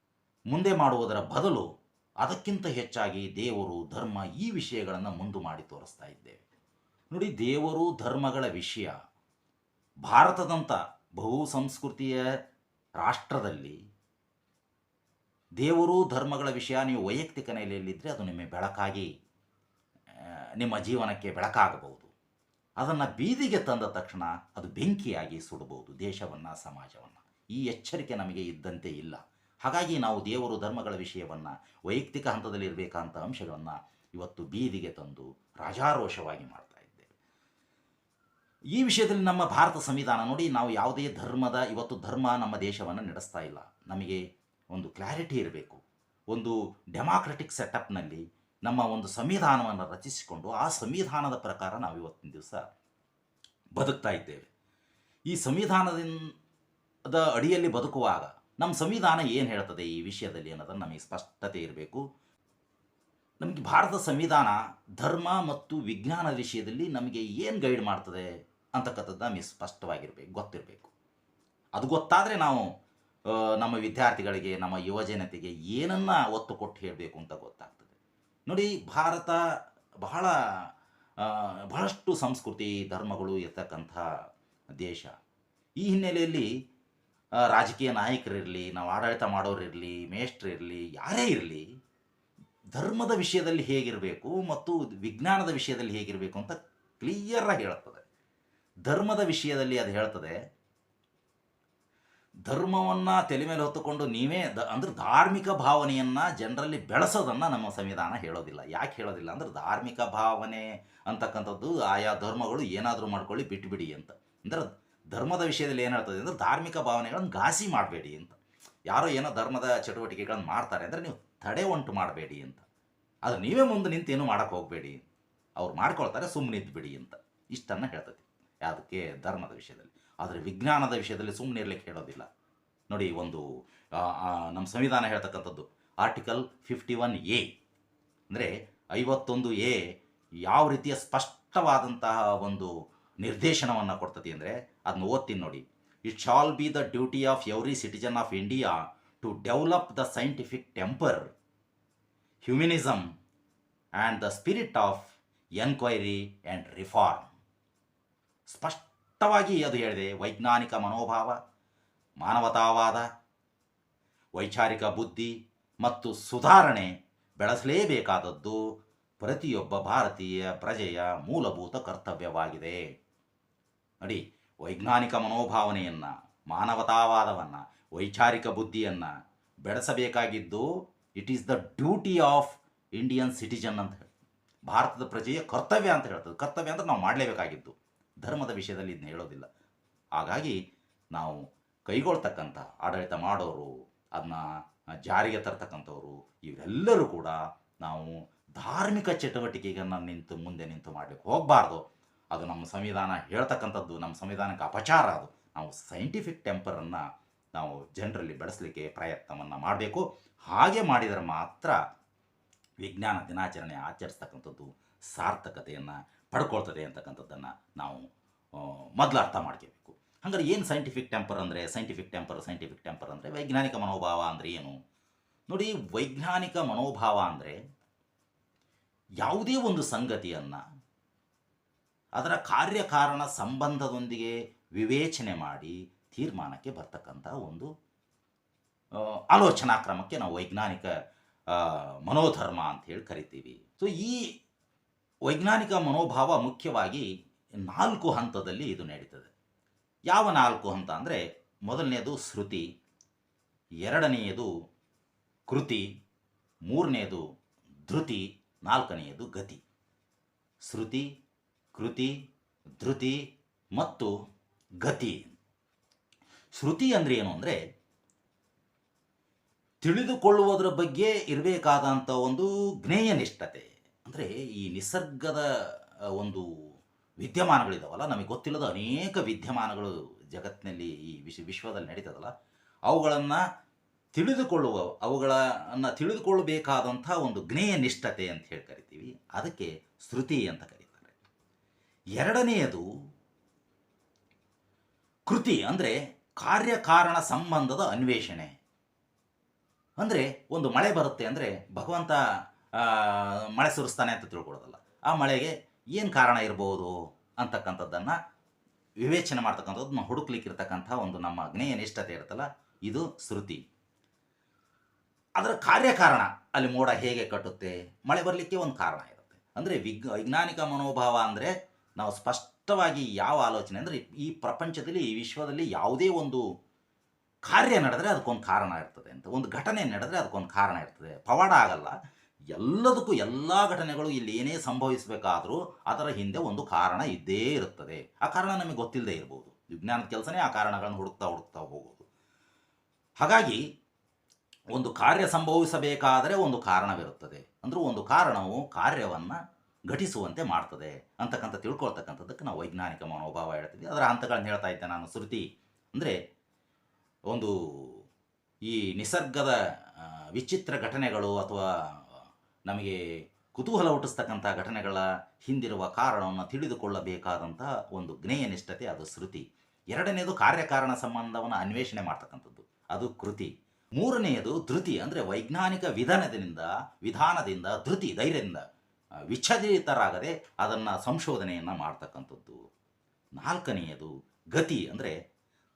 ಮುಂದೆ ಮಾಡುವುದರ ಬದಲು ಅದಕ್ಕಿಂತ ಹೆಚ್ಚಾಗಿ ದೇವರು, ಧರ್ಮ ಈ ವಿಷಯಗಳನ್ನು ಮುಂದೆ ಮಾಡಿ ತೋರಿಸ್ತಾ ಇದ್ದೇವೆ. ನೋಡಿ, ದೇವರು, ಧರ್ಮಗಳ ವಿಷಯ ಭಾರತದಂಥ ಬಹು ಸಂಸ್ಕೃತಿಯ ರಾಷ್ಟ್ರದಲ್ಲಿ ದೇವರು, ಧರ್ಮಗಳ ವಿಷಯ ನೀವು ವೈಯಕ್ತಿಕ ನೆಲೆಯಲ್ಲಿದ್ದರೆ ಅದು ನಿಮಗೆ ಬೆಳಕಾಗಿ ನಿಮ್ಮ ಜೀವನಕ್ಕೆ ಬೆಳಕಾಗಬಹುದು. ಅದನ್ನು ಬೀದಿಗೆ ತಂದ ತಕ್ಷಣ ಅದು ಬೆಂಕಿಯಾಗಿ ಸುಡಬಹುದು, ದೇಶವನ್ನು, ಸಮಾಜವನ್ನು. ಈ ಎಚ್ಚರಿಕೆ ನಮಗೆ ಇದ್ದಂತೆ ಇಲ್ಲ. ಹಾಗಾಗಿ ನಾವು ದೇವರು ಧರ್ಮಗಳ ವಿಷಯವನ್ನು, ವೈಯಕ್ತಿಕ ಹಂತದಲ್ಲಿ ಇರಬೇಕಂತ ಅಂಶಗಳನ್ನು ಇವತ್ತು ಬೀದಿಗೆ ತಂದು ರಾಜಾರೋಷವಾಗಿ ಮಾಡ್ತಾ ಇದ್ದೇವೆ. ಈ ವಿಷಯದಲ್ಲಿ ನಮ್ಮ ಭಾರತ ಸಂವಿಧಾನ ನೋಡಿ ನಾವು ಯಾವುದೇ ಧರ್ಮದ, ಇವತ್ತು ಧರ್ಮ ನಮ್ಮ ದೇಶವನ್ನು ನಡೆಸ್ತಾ ಇಲ್ಲ. ನಮಗೆ ಒಂದು ಕ್ಲಾರಿಟಿ ಇರಬೇಕು. ಒಂದು ಡೆಮಾಕ್ರೆಟಿಕ್ ಸೆಟಪ್ನಲ್ಲಿ ನಮ್ಮ ಒಂದು ಸಂವಿಧಾನವನ್ನು ರಚಿಸಿಕೊಂಡು ಆ ಸಂವಿಧಾನದ ಪ್ರಕಾರ ನಾವು ಇವತ್ತಿನ ದಿವಸ ಬದುಕ್ತಾ ಇದ್ದೇವೆ. ಈ ಸಂವಿಧಾನದ ಅಡಿಯಲ್ಲಿ ಬದುಕುವಾಗ ನಮ್ಮ ಸಂವಿಧಾನ ಏನು ಹೇಳ್ತದೆ ಈ ವಿಷಯದಲ್ಲಿ ಅನ್ನೋದನ್ನು ನಮಗೆ ಸ್ಪಷ್ಟತೆ ಇರಬೇಕು. ನಮಗೆ ಭಾರತ ಸಂವಿಧಾನ ಧರ್ಮ ಮತ್ತು ವಿಜ್ಞಾನ ವಿಷಯದಲ್ಲಿ ನಮಗೆ ಏನು ಗೈಡ್ ಮಾಡ್ತದೆ ಅಂತಕ್ಕಂಥದ್ದು ನಮಗೆ ಸ್ಪಷ್ಟವಾಗಿರಬೇಕು, ಗೊತ್ತಿರಬೇಕು. ಅದು ಗೊತ್ತಾದರೆ ನಾವು ನಮ್ಮ ವಿದ್ಯಾರ್ಥಿಗಳಿಗೆ, ನಮ್ಮ ಯುವಜನತೆಗೆ ಏನನ್ನ ಒತ್ತು ಕೊಟ್ಟು ಹೇಳಬೇಕು ಅಂತ ಗೊತ್ತಾಗ್ತದೆ. ನೋಡಿ ಭಾರತ ಬಹಳ ಬಹಳಷ್ಟು ಸಂಸ್ಕೃತಿ, ಧರ್ಮಗಳು ಇರ್ತಕ್ಕಂಥ ದೇಶ. ಈ ಹಿನ್ನೆಲೆಯಲ್ಲಿ ರಾಜಕೀಯ ನಾಯಕರಿರಲಿ, ನಾವು ಆಡಳಿತ ಮಾಡೋರಿರಲಿ, ಮೇಷ್ಟ್ರಿರಲಿ, ಯಾರೇ ಇರಲಿ, ಧರ್ಮದ ವಿಷಯದಲ್ಲಿ ಹೇಗಿರಬೇಕು ಮತ್ತು ವಿಜ್ಞಾನದ ವಿಷಯದಲ್ಲಿ ಹೇಗಿರಬೇಕು ಅಂತ ಕ್ಲಿಯರಾಗಿ ಹೇಳ್ತದೆ ಧರ್ಮದ ವಿಷಯದಲ್ಲಿ ಅದು ಹೇಳ್ತದೆ ಧರ್ಮವನ್ನು ತಲೆ ಮೇಲೆ ಹೊತ್ತುಕೊಂಡು ನೀವೇ ದ, ಅಂದ್ರೆ ಧಾರ್ಮಿಕ ಭಾವನೆಯನ್ನು ಜನರಲ್ಲಿ ಬೆಳೆಸೋದನ್ನು ನಮ್ಮ ಸಂವಿಧಾನ ಹೇಳೋದಿಲ್ಲ. ಯಾಕೆ ಹೇಳೋದಿಲ್ಲ? ಅಂದ್ರೆ ಧಾರ್ಮಿಕ ಭಾವನೆ ಅಂತಕ್ಕಂಥದ್ದು ಆಯಾ ಧರ್ಮಗಳು ಏನಾದರೂ ಮಾಡ್ಕೊಳ್ಳಿ, ಬಿಟ್ಬಿಡಿ ಅಂತ. ಅಂದ್ರೆ ಧರ್ಮದ ವಿಷಯದಲ್ಲಿ ಏನು ಹೇಳ್ತದೆ? ಅಂದರೆ ಧಾರ್ಮಿಕ ಭಾವನೆಗಳನ್ನು ಘಾಸಿ ಮಾಡಬೇಡಿ ಅಂತ. ಯಾರೋ ಏನೋ ಧರ್ಮದ ಚಟುವಟಿಕೆಗಳನ್ನು ಮಾಡ್ತಾರೆ ಅಂದರೆ ನೀವು ತಡೆ ಉಂಟು ಮಾಡಬೇಡಿ ಅಂತ. ಅದು ನೀವೇ ಮುಂದೆ ನಿಂತು ಏನು ಮಾಡೋಕ್ಕೆ ಹೋಗಬೇಡಿ. ಅವ್ರು ಮಾಡ್ಕೊಳ್ತಾರೆ ಸುಮ್ಮನಿದ್ದು ಬಿಡಿ ಅಂತ. ಇಷ್ಟನ್ನು ಹೇಳ್ತದೆ. ಯಾವುದಕ್ಕೆ? ಧರ್ಮದ ವಿಷಯದಲ್ಲಿ. ಆದರೆ ವಿಜ್ಞಾನದ ವಿಷಯದಲ್ಲಿ ಸುಮ್ಮನೆ ಇರಲಿಕ್ಕೆ ಹೇಳೋದಿಲ್ಲ. ನೋಡಿ ಒಂದು ನಮ್ಮ ಸಂವಿಧಾನ ಹೇಳ್ತಕ್ಕಂಥದ್ದು ಆರ್ಟಿಕಲ್ ಫಿಫ್ಟಿ ಒನ್ ಎ ಅಂದರೆ ಐವತ್ತೊಂದು ಎ ಯಾವ ರೀತಿಯ ಸ್ಪಷ್ಟವಾದಂತಹ ಒಂದು ನಿರ್ದೇಶನವನ್ನು ಕೊಡ್ತದೆ ಅಂದರೆ ಅದನ್ನ ಓದ್ತೀನಿ ನೋಡಿ. It shall be the duty of every citizen of India to develop the scientific temper humanism and the spirit of inquiry and reform ಸ್ಪಷ್ಟವಾಗಿ ಅದು ಹೇಳಿದೆ, ವೈಜ್ಞಾನಿಕ ಮನೋಭಾವ, ಮಾನವತಾವಾದ, ವೈಚಾರಿಕ ಬುದ್ಧಿ ಮತ್ತು ಸುಧಾರಣೆ ಬೆಳೆಸಲೇಬೇಕಾದದ್ದು ಪ್ರತಿಯೊಬ್ಬ ಭಾರತೀಯ ಪ್ರಜೆಯ ಮೂಲಭೂತ ಕರ್ತವ್ಯವಾಗಿದೆ. ನೋಡಿ ವೈಜ್ಞಾನಿಕ ಮನೋಭಾವನೆಯನ್ನು, ಮಾನವತಾವಾದವನ್ನು, ವೈಚಾರಿಕ ಬುದ್ಧಿಯನ್ನು ಬೆಳೆಸಬೇಕಾಗಿದ್ದು it is the duty of Indian citizen ಅಂತ ಹೇಳಿ, ಭಾರತದ ಪ್ರಜೆಯ ಕರ್ತವ್ಯ ಅಂತ ಹೇಳ್ತದೆ. ಕರ್ತವ್ಯ ಅಂದರೆ ನಾವು ಮಾಡಲೇಬೇಕಾಗಿದ್ದು. ಧರ್ಮದ ವಿಷಯದಲ್ಲಿ ಇದನ್ನ ಹೇಳೋದಿಲ್ಲ. ಹಾಗಾಗಿ ನಾವು ಕೈಗೊಳ್ತಕ್ಕಂಥ ಆಡಳಿತ ಮಾಡೋರು ಅದನ್ನ ಜಾರಿಗೆ ತರ್ತಕ್ಕಂಥವ್ರು, ಇವರೆಲ್ಲರೂ ಕೂಡ ನಾವು ಧಾರ್ಮಿಕ ಚಟುವಟಿಕೆಗಳನ್ನು ನಿಂತು ಮುಂದೆ ನಿಂತು ಮಾಡಲಿಕ್ಕೆ ಹೋಗಬಾರ್ದು. ಅದು ನಮ್ಮ ಸಂವಿಧಾನ ಹೇಳ್ತಕ್ಕಂಥದ್ದು, ನಮ್ಮ ಸಂವಿಧಾನಕ್ಕೆ ಅಪಚಾರ ಅದು. ನಾವು ಸೈಂಟಿಫಿಕ್ ಟೆಂಪರನ್ನು ನಾವು ಜನರಲ್ಲಿ ಬೆಳೆಸಲಿಕ್ಕೆ ಪ್ರಯತ್ನವನ್ನು ಮಾಡಬೇಕು. ಹಾಗೆ ಮಾಡಿದರೆ ಮಾತ್ರ ವಿಜ್ಞಾನ ದಿನಾಚರಣೆ ಆಚರಿಸ್ತಕ್ಕಂಥದ್ದು ಸಾರ್ಥಕತೆಯನ್ನು ಪಡ್ಕೊಳ್ತದೆ ಅಂತಕ್ಕಂಥದ್ದನ್ನು ನಾವು ಮೊದಲು ಅರ್ಥ ಮಾಡ್ಕೋಬೇಕು. ಹಾಗಾದ್ರೆ ಏನು ಸೈಂಟಿಫಿಕ್ ಟೆಂಪರ್ ಅಂದರೆ ಸೈಂಟಿಫಿಕ್ ಟೆಂಪರ್ ಸೈಂಟಿಫಿಕ್ ಟೆಂಪರ್ ಅಂದರೆ ವೈಜ್ಞಾನಿಕ ಮನೋಭಾವ ಅಂದರೆ ಏನು? ನೋಡಿ, ವೈಜ್ಞಾನಿಕ ಮನೋಭಾವ ಅಂದರೆ ಯಾವುದೇ ಒಂದು ಸಂಗತಿಯನ್ನು ಅದರ ಕಾರ್ಯಕಾರಣ ಸಂಬಂಧದೊಂದಿಗೆ ವಿವೇಚನೆ ಮಾಡಿ ತೀರ್ಮಾನಕ್ಕೆ ಬರ್ತಕ್ಕಂಥ ಒಂದು ಆಲೋಚನಾ ಕ್ರಮಕ್ಕೆ ನಾವು ವೈಜ್ಞಾನಿಕ ಮನೋಧರ್ಮ ಅಂತ ಹೇಳಿ ಕರಿತೀವಿ. ಸೊ ಈ ವೈಜ್ಞಾನಿಕ ಮನೋಭಾವ ಮುಖ್ಯವಾಗಿ ನಾಲ್ಕು ಹಂತದಲ್ಲಿ ಇದು ನಡೀತದೆ. ಯಾವ ನಾಲ್ಕು ಹಂತ ಅಂದರೆ ಮೊದಲನೆಯದು ಶ್ರುತಿ, ಎರಡನೆಯದು ಕೃತಿ ಮೂರನೆಯದು ಧೃತಿ, ನಾಲ್ಕನೆಯದು ಗತಿ. ಶ್ರುತಿ, ಕೃತಿ, ಧೃತಿ ಮತ್ತು ಗತಿ. ಶ್ರುತಿ ಅಂದರೆ ಏನು ಅಂದರೆ ತಿಳಿದುಕೊಳ್ಳುವುದರ ಬಗ್ಗೆ ಇರಬೇಕಾದಂಥ ಒಂದು ಜ್ಞೇಯ ನಿಷ್ಠತೆ ಅಂದರೆ ಈ ನಿಸರ್ಗದ ಒಂದು ವಿದ್ಯಮಾನಗಳಿದಾವಲ್ಲ, ನಮಗೆ ಗೊತ್ತಿಲ್ಲದ ಅನೇಕ ವಿದ್ಯಮಾನಗಳು ಜಗತ್ತಿನಲ್ಲಿ ಈ ವಿಶ್, ವಿಶ್ವದಲ್ಲಿ ನಡೀತದಲ್ಲ, ಅವುಗಳನ್ನು ತಿಳಿದುಕೊಳ್ಳುವ, ಅವುಗಳನ್ನು ತಿಳಿದುಕೊಳ್ಳಬೇಕಾದಂಥ ಒಂದು ಜ್ಞೇಯ ನಿಷ್ಠತೆ ಅಂತ ಹೇಳಿ ಕರಿತೀವಿ. ಅದಕ್ಕೆ ಶ್ರುತಿ ಅಂತ ಕರೀತಾರೆ. ಎರಡನೆಯದು ಕೃತಿ ಅಂದರೆ ಕಾರ್ಯಕಾರಣ ಸಂಬಂಧದ ಅನ್ವೇಷಣೆ. ಅಂದರೆ ಒಂದು ಮಳೆ ಬರುತ್ತೆ ಅಂದರೆ ಭಗವಂತ ಮಳೆ ಸುರಿಸ್ತಾನೆ ಅಂತ ತಿಳ್ಕೊಳ್ಳೋದಲ್ಲ ಆ ಮಳೆಗೆ ಏನು ಕಾರಣ ಇರ್ಬೋದು ಅಂತಕ್ಕಂಥದ್ದನ್ನು ವಿವೇಚನೆ ಮಾಡ್ತಕ್ಕಂಥದ್ದು ಹುಡುಕ್ಲಿಕ್ಕಿರ್ತಕ್ಕಂಥ ಒಂದು ನಮ್ಮ ಅಗ್ನೇಯ ನಿಷ್ಠತೆ ಇರುತ್ತಲ್ಲ, ಇದು ಶ್ರುತಿ. ಅದರ ಕಾರ್ಯಕಾರಣ ಅಲ್ಲಿ ಮೋಡ ಹೇಗೆ ಕಟ್ಟುತ್ತೆ, ಮಳೆ ಬರಲಿಕ್ಕೆ ಒಂದು ಕಾರಣ ಇರುತ್ತೆ. ಅಂದರೆ ವಿಗ್, ವೈಜ್ಞಾನಿಕ ಮನೋಭಾವ ಅಂದರೆ ನಾವು ಸ್ಪಷ್ಟವಾಗಿ ಯಾವ ಆಲೋಚನೆ ಅಂದರೆ ಈ ಪ್ರಪಂಚದಲ್ಲಿ, ಈ ವಿಶ್ವದಲ್ಲಿ ಯಾವುದೇ ಒಂದು ಕಾರ್ಯ ನಡೆದರೆ ಅದಕ್ಕೊಂದು ಕಾರಣ ಇರ್ತದೆ ಅಂತ. ಒಂದು ಘಟನೆ ನಡೆದರೆ ಅದಕ್ಕೊಂದು ಕಾರಣ ಇರ್ತದೆ. ಪವಾಡ ಆಗಲ್ಲ. ಎಲ್ಲದಕ್ಕೂ ಎಲ್ಲ ಘಟನೆಗಳು ಇಲ್ಲಿ ಏನೇ ಸಂಭವಿಸಬೇಕಾದರೂ ಅದರ ಹಿಂದೆ ಒಂದು ಕಾರಣ ಇದ್ದೇ ಇರುತ್ತದೆ. ಆ ಕಾರಣ ನಮಗೆ ಗೊತ್ತಿಲ್ಲದೆ ಇರ್ಬೋದು. ವಿಜ್ಞಾನದ ಕೆಲಸನೇ ಆ ಕಾರಣಗಳನ್ನು ಹುಡುಕ್ತಾ ಹುಡುಕ್ತಾ ಹೋಗೋದು. ಹಾಗಾಗಿ ಒಂದು ಕಾರ್ಯ ಸಂಭವಿಸಬೇಕಾದರೆ ಒಂದು ಕಾರಣವಿರುತ್ತದೆ. ಅಂದರೂ ಒಂದು ಕಾರಣವು ಕಾರ್ಯವನ್ನು ಘಟಿಸುವಂತೆ ಮಾಡ್ತದೆ ಅಂತಕ್ಕಂಥ ತಿಳ್ಕೊಳ್ತಕ್ಕಂಥದ್ದಕ್ಕೆ ನಾವು ವೈಜ್ಞಾನಿಕ ಮನೋಭಾವ ಹೇಳ್ತೀವಿ. ಅದರ ಹಂತಗಳನ್ನು ಹೇಳ್ತಾ ಇದ್ದೆ ನಾನು ಶ್ರುತಿ. ಅಂದರೆ ಒಂದು ಈ ನಿಸರ್ಗದ ವಿಚಿತ್ರ ಘಟನೆಗಳು ಅಥವಾ ನಮಗೆ ಕುತೂಹಲ ಹುಟ್ಟಿಸ್ತಕ್ಕಂಥ ಘಟನೆಗಳ ಹಿಂದಿರುವ ಕಾರಣವನ್ನು ತಿಳಿದುಕೊಳ್ಳಬೇಕಾದಂಥ ಒಂದು ಜ್ಞೇಯ ನಿಷ್ಠತೆ, ಅದು ಶ್ರುತಿ. ಎರಡನೆಯದು ಕಾರ್ಯಕಾರಣ ಸಂಬಂಧವನ್ನು ಅನ್ವೇಷಣೆ ಮಾಡ್ತಕ್ಕಂಥದ್ದು. ಅದು ಕೃತಿ. ಮೂರನೆಯದು ಧೃತಿ, ಅಂದರೆ ವೈಜ್ಞಾನಿಕ ವಿಧಾನದಿಂದ ವಿಧಾನದಿಂದ, ಧೃತಿ, ಧೈರ್ಯದಿಂದ ವಿಚ್ಛೇದಿತರಾಗದೆ ಅದನ್ನು ಸಂಶೋಧನೆಯನ್ನು ಮಾಡ್ತಕ್ಕಂಥದ್ದು. ನಾಲ್ಕನೆಯದು ಗತಿ, ಅಂದರೆ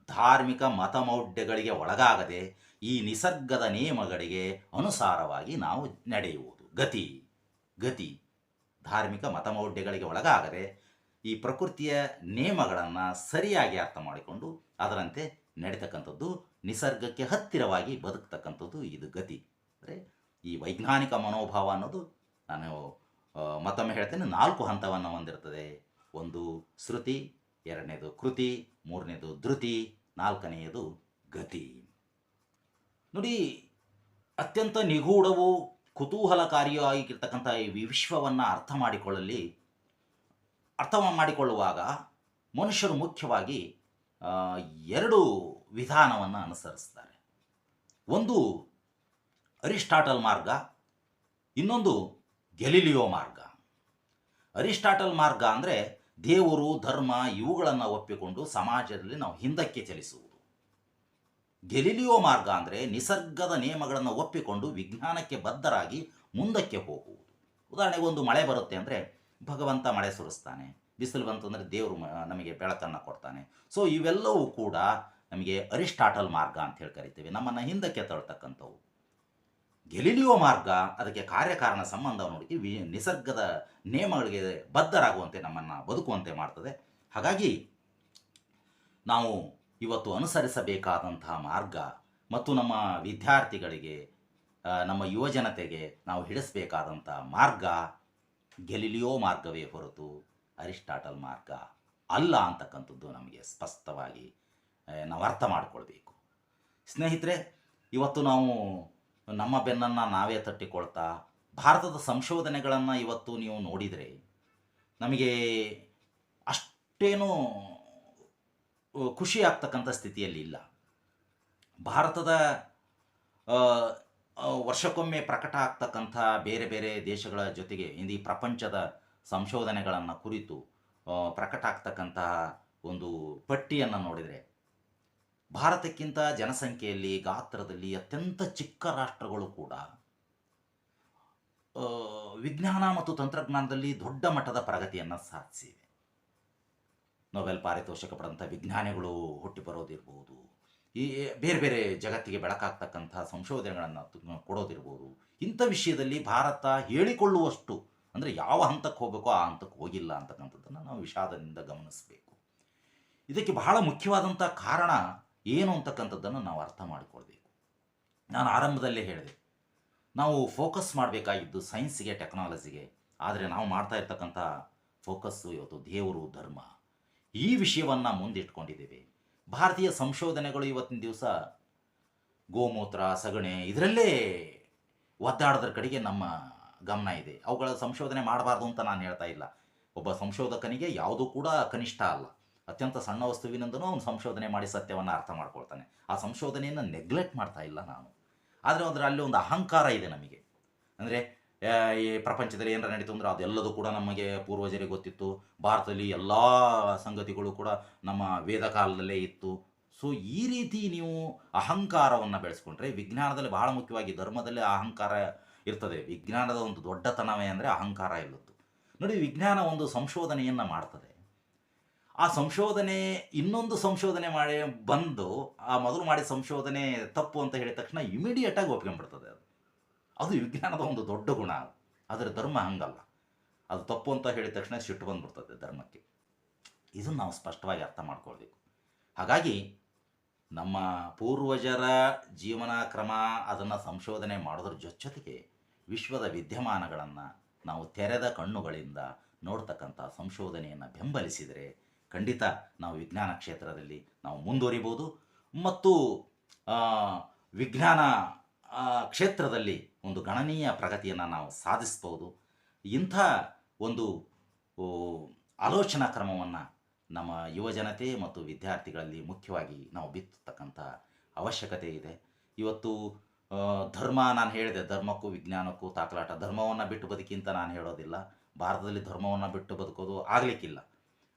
ಧಾರ್ಮಿಕ ಮತಮೌಢ್ಯಗಳಿಗೆ ಒಳಗಾಗದೆ ಈ ನಿಸರ್ಗದ ನಿಯಮಗಳಿಗೆ ಅನುಸಾರವಾಗಿ ನಾವು ನಡೆಯುವುದು. ಗತಿ ಗತಿ, ಧಾರ್ಮಿಕ ಮತಮೌಢ್ಯಗಳಿಗೆ ಒಳಗಾಗದೆ ಈ ಪ್ರಕೃತಿಯ ನಿಯಮಗಳನ್ನು ಸರಿಯಾಗಿ ಅರ್ಥ ಮಾಡಿಕೊಂಡು ಅದರಂತೆ ನಡೀತಕ್ಕಂಥದ್ದು ನಿಸರ್ಗಕ್ಕೆ ಹತ್ತಿರವಾಗಿ ಬದುಕ್ತಕ್ಕಂಥದ್ದು ಇದು ಗತಿ. ಅಂದರೆ ಈ ವೈಜ್ಞಾನಿಕ ಮನೋಭಾವ ಅನ್ನೋದು ನಾನು ಮತ್ತೊಮ್ಮೆ ಹೇಳ್ತೇನೆ, ನಾಲ್ಕು ಹಂತವನ್ನು ಹೊಂದಿರ್ತದೆ. ಒಂದು ಶ್ರುತಿ, ಎರಡನೇದು ಕೃತಿ, ಮೂರನೇದು ಧೃತಿ, ನಾಲ್ಕನೆಯದು ಗತಿ. ನೋಡಿ, ಅತ್ಯಂತ ನಿಗೂಢವು ಕುತೂಹಲಕಾರಿಯಾಗಿರ್ತಕ್ಕಂಥ ಈ ವಿಶ್ವವನ್ನು ಅರ್ಥ ಮಾಡಿಕೊಳ್ಳಲಿ, ಅರ್ಥ ಮಾಡಿಕೊಳ್ಳುವಾಗ ಮನುಷ್ಯರು ಮುಖ್ಯವಾಗಿ ಎರಡು ವಿಧಾನವನ್ನು ಅನುಸರಿಸ್ತಾರೆ. ಒಂದು ಅರಿಸ್ಟಾಟಲ್ ಮಾರ್ಗ, ಇನ್ನೊಂದು ಗೆಲಿಲಿಯೋ ಮಾರ್ಗ. ಅರಿಸ್ಟಾಟಲ್ ಮಾರ್ಗ ಅಂದರೆ ದೇವರು, ಧರ್ಮ ಇವುಗಳನ್ನು ಒಪ್ಪಿಕೊಂಡು ಸಮಾಜದಲ್ಲಿ ನಾವು ಹಿಂದಕ್ಕೆ ಚಲಿಸುವುದು. ಗೆಲಿಲಿಯೋ ಮಾರ್ಗ ಅಂದರೆ ನಿಸರ್ಗದ ನಿಯಮಗಳನ್ನು ಒಪ್ಪಿಕೊಂಡು ವಿಜ್ಞಾನಕ್ಕೆ ಬದ್ಧರಾಗಿ ಮುಂದಕ್ಕೆ ಹೋಗುವುದು. ಉದಾಹರಣೆಗೆ ಒಂದು ಮಳೆ ಬರುತ್ತೆ ಅಂದರೆ ಭಗವಂತ ಮಳೆ ಸುರಿಸ್ತಾನೆ. ಬಿಸಿಲು ಬಂತು ಅಂದರೆ ದೇವರು ನಮಗೆ ಬೆಳಕನ್ನು ಕೊಡ್ತಾನೆ. ಸೊ ಇವೆಲ್ಲವೂ ಕೂಡ ನಮಗೆ ಅರಿಸ್ಟಾಟಲ್ ಮಾರ್ಗ ಅಂತ ಹೇಳಿ ಕರಿತೀವಿ. ನಮ್ಮನ್ನು ಹಿಂದಕ್ಕೆ ತಳ್ತಕ್ಕಂಥವು. ಗೆಲಿಲಿಯೋ ಮಾರ್ಗ, ಅದಕ್ಕೆ ಕಾರ್ಯಕಾರಣ ಸಂಬಂಧವನ್ನು ನೋಡಿ ವಿ, ನಿಸರ್ಗದ ನಿಯಮಗಳಿಗೆ ಬದ್ಧರಾಗುವಂತೆ ನಮ್ಮನ್ನು ಬದುಕುವಂತೆ ಮಾಡ್ತದೆ. ಹಾಗಾಗಿ ನಾವು ಇವತ್ತು ಅನುಸರಿಸಬೇಕಾದಂತಹ ಮಾರ್ಗ ಮತ್ತು ನಮ್ಮ ವಿದ್ಯಾರ್ಥಿಗಳಿಗೆ ನಮ್ಮ ಯುವಜನತೆಗೆ ನಾವು ಹಿಡಿಸಬೇಕಾದಂಥ ಮಾರ್ಗ ಗೆಲಿಲಿಯೋ ಮಾರ್ಗವೇ ಹೊರತು ಅರಿಸ್ಟಾಟಲ್ ಮಾರ್ಗ ಅಲ್ಲ ಅಂತಕ್ಕಂಥದ್ದು ನಮಗೆ ಸ್ಪಷ್ಟವಾಗಿ ನಾವು ಅರ್ಥ ಮಾಡಿಕೊಳ್ಬೇಕು. ಸ್ನೇಹಿತರೆ, ಇವತ್ತು ನಾವು ನಮ್ಮ ಬೆನ್ನನ್ನು ನಾವೇ ತಟ್ಟಿಕೊಳ್ತಾ ಭಾರತದ ಸಂಶೋಧನೆಗಳನ್ನು ಇವತ್ತು ನೀವು ನೋಡಿದರೆ ನಮಗೆ ಅಷ್ಟೇನೂ ಖುಷಿ ಆಗ್ತಕ್ಕಂಥ ಸ್ಥಿತಿಯಲ್ಲಿ ಇಲ್ಲ. ಭಾರತದ ವರ್ಷಕ್ಕೊಮ್ಮೆ ಪ್ರಕಟ ಆಗ್ತಕ್ಕಂಥ ಬೇರೆ ಬೇರೆ ದೇಶಗಳ ಜೊತೆಗೆ ಇಂದು ಪ್ರಪಂಚದ ಸಂಶೋಧನೆಗಳನ್ನು ಕುರಿತು ಪ್ರಕಟ ಆಗ್ತಕ್ಕಂತಹ ಒಂದು ಪಟ್ಟಿಯನ್ನು ನೋಡಿದರೆ, ಭಾರತಕ್ಕಿಂತ ಜನಸಂಖ್ಯೆಯಲ್ಲಿ ಗಾತ್ರದಲ್ಲಿ ಅತ್ಯಂತ ಚಿಕ್ಕ ರಾಷ್ಟ್ರಗಳು ಕೂಡ ವಿಜ್ಞಾನ ಮತ್ತು ತಂತ್ರಜ್ಞಾನದಲ್ಲಿ ದೊಡ್ಡ ಮಟ್ಟದ ಪ್ರಗತಿಯನ್ನು ಸಾಧಿಸಿವೆ. ನೊಬೆಲ್ ಪಾರಿತೋಷಕ ಪಡೆದಂಥ ವಿಜ್ಞಾನಿಗಳು ಹುಟ್ಟಿ ಬರೋದಿರ್ಬೋದು ಈ ಬೇರೆ ಬೇರೆ ಜಗತ್ತಿಗೆ ಬೆಳಕಾಗ್ತಕ್ಕಂಥ ಸಂಶೋಧನೆಗಳನ್ನು ಕೊಡೋದಿರ್ಬೋದು. ಇಂಥ ವಿಷಯದಲ್ಲಿ ಭಾರತ ಹೇಳಿಕೊಳ್ಳುವಷ್ಟು ಅಂದರೆ ಯಾವ ಹಂತಕ್ಕೆ ಹೋಗಬೇಕೋ ಆ ಹಂತಕ್ಕೆ ಹೋಗಿಲ್ಲ ಅಂತಕ್ಕಂಥದ್ದನ್ನು ನಾವು ವಿಷಾದದಿಂದ ಗಮನಿಸಬೇಕು. ಇದಕ್ಕೆ ಬಹಳ ಮುಖ್ಯವಾದಂಥ ಕಾರಣ ಏನು ಅಂತಕ್ಕಂಥದ್ದನ್ನು ನಾವು ಅರ್ಥ ಮಾಡಿಕೊಳ್ಬೇಕು. ನಾನು ಆರಂಭದಲ್ಲೇ ಹೇಳಿದೆ. ನಾವು ಫೋಕಸ್ ಮಾಡಬೇಕಾಗಿದ್ದು ಸೈನ್ಸಿಗೆ, ಟೆಕ್ನಾಲಜಿಗೆ. ಆದರೆ ನಾವು ಮಾಡ್ತಾ ಇರ್ತಕ್ಕಂಥ ಫೋಕಸ್ಸು ಇವತ್ತು ದೇವರು, ಧರ್ಮ. ಈ ವಿಷಯವನ್ನು ಮುಂದಿಟ್ಕೊಂಡಿದ್ದೀವಿ. ಭಾರತೀಯ ಸಂಶೋಧನೆಗಳು ಇವತ್ತಿನ ದಿವಸ ಗೋಮೂತ್ರ, ಸಗಣಿ ಇದರಲ್ಲೇ ಒದ್ದಾಡೋದ್ರ ಕಡೆಗೆ ನಮ್ಮ ಗಮನ ಇದೆ. ಅವುಗಳ ಸಂಶೋಧನೆ ಮಾಡಬಾರ್ದು ಅಂತ ನಾನು ಹೇಳ್ತಾ ಇಲ್ಲ. ಒಬ್ಬ ಸಂಶೋಧಕನಿಗೆ ಯಾವುದೂ ಕೂಡ ಕನಿಷ್ಠ ಅಲ್ಲ. ಅತ್ಯಂತ ಸಣ್ಣ ವಸ್ತುವಿನಿಂದನೂ ಅವನು ಸಂಶೋಧನೆ ಮಾಡಿ ಸತ್ಯವನ್ನು ಅರ್ಥ ಮಾಡ್ಕೊಳ್ತಾನೆ. ಆ ಸಂಶೋಧನೆಯನ್ನು ನೆಗ್ಲೆಕ್ಟ್ ಮಾಡ್ತಾ ಇಲ್ಲ ನಾನು. ಆದರೆ ಅದರ ಅಲ್ಲಿ ಒಂದು ಅಹಂಕಾರ ಇದೆ ನಮಗೆ. ಅಂದರೆ ಈ ಪ್ರಪಂಚದಲ್ಲಿ ಏನಾರ ನಡೀತು ಅಂದ್ರೆ ಅದೆಲ್ಲದೂ ಕೂಡ ನಮಗೆ ಪೂರ್ವಜರಿಗೆ ಗೊತ್ತಿತ್ತು. ಭಾರತದಲ್ಲಿ ಎಲ್ಲ ಸಂಗತಿಗಳು ಕೂಡ ನಮ್ಮ ವೇದ ಕಾಲದಲ್ಲೇ ಇತ್ತು. ಸೊ ಈ ರೀತಿ ನೀವು ಅಹಂಕಾರವನ್ನು ಬೆಳೆಸ್ಕೊಂಡ್ರೆ ವಿಜ್ಞಾನದಲ್ಲಿ ಬಹಳ ಮುಖ್ಯವಾಗಿ ಧರ್ಮದಲ್ಲಿ ಅಹಂಕಾರ ಇರ್ತದೆ. ವಿಜ್ಞಾನದ ಒಂದು ದೊಡ್ಡತನವೇ ಅಂದರೆ ಅಹಂಕಾರ ಇಲ್ಲದ್ದು. ನೋಡಿ, ವಿಜ್ಞಾನ ಒಂದು ಸಂಶೋಧನೆಯನ್ನು ಮಾಡ್ತದೆ. ಆ ಸಂಶೋಧನೆ, ಇನ್ನೊಂದು ಸಂಶೋಧನೆ ಮಾಡಿ ಬಂದು ಆ ಮೊದಲು ಮಾಡಿದ ಸಂಶೋಧನೆ ತಪ್ಪು ಅಂತ ಹೇಳಿದ ತಕ್ಷಣ ಇಮಿಡಿಯೇಟಾಗಿ ಒಪ್ಕೊಂಡ್ಬಿಡ್ತದೆ ಅದು. ಅದು ವಿಜ್ಞಾನದ ಒಂದು ದೊಡ್ಡ ಗುಣ ಅದು. ಆದರೆ ಧರ್ಮ ಹಂಗಲ್ಲ. ಅದು ತಪ್ಪು ಅಂತ ಹೇಳಿದ ತಕ್ಷಣ ಸಿಟ್ಟು ಬಂದ್ಬಿಡ್ತದೆ ಧರ್ಮಕ್ಕೆ. ಇದನ್ನು ನಾವು ಸ್ಪಷ್ಟವಾಗಿ ಅರ್ಥ ಮಾಡ್ಕೊಳ್ಬೇಕು. ಹಾಗಾಗಿ ನಮ್ಮ ಪೂರ್ವಜರ ಜೀವನ ಕ್ರಮ ಅದನ್ನು ಸಂಶೋಧನೆ ಮಾಡೋದ್ರ ಜೊತೆಗೆ ವಿಶ್ವದ ವಿದ್ಯಮಾನಗಳನ್ನು ನಾವು ತೆರೆದ ಕಣ್ಣುಗಳಿಂದ ನೋಡ್ತಕ್ಕಂಥ ಸಂಶೋಧನೆಯನ್ನು ಬೆಂಬಲಿಸಿದರೆ ಖಂಡಿತ ನಾವು ವಿಜ್ಞಾನ ಕ್ಷೇತ್ರದಲ್ಲಿ ನಾವು ಮುಂದುವರಿಬೋದು. ಮತ್ತು ವಿಜ್ಞಾನ ಕ್ಷೇತ್ರದಲ್ಲಿ ಒಂದು ಗಣನೀಯ ಪ್ರಗತಿಯನ್ನು ನಾವು ಸಾಧಿಸ್ಬೋದು ಇಂಥ ಒಂದು ಆಲೋಚನಾ ಕ್ರಮವನ್ನು ನಮ್ಮ ಯುವಜನತೆ ಮತ್ತು ವಿದ್ಯಾರ್ಥಿಗಳಲ್ಲಿ ಮುಖ್ಯವಾಗಿ ನಾವು ಬಿತ್ತತಕ್ಕಂಥ ಅವಶ್ಯಕತೆ ಇದೆ. ಇವತ್ತು ಧರ್ಮ ನಾನು ಹೇಳಿದೆ, ಧರ್ಮಕ್ಕೂ ವಿಜ್ಞಾನಕ್ಕೂ ತಾಕಲಾಟ. ಧರ್ಮವನ್ನು ಬಿಟ್ಟು ಬದುಕಿಂತ ನಾನು ಹೇಳೋದಿಲ್ಲ. ಭಾರತದಲ್ಲಿ ಧರ್ಮವನ್ನು ಬಿಟ್ಟು ಬದುಕೋದು ಆಗಲಿಕ್ಕಿಲ್ಲ.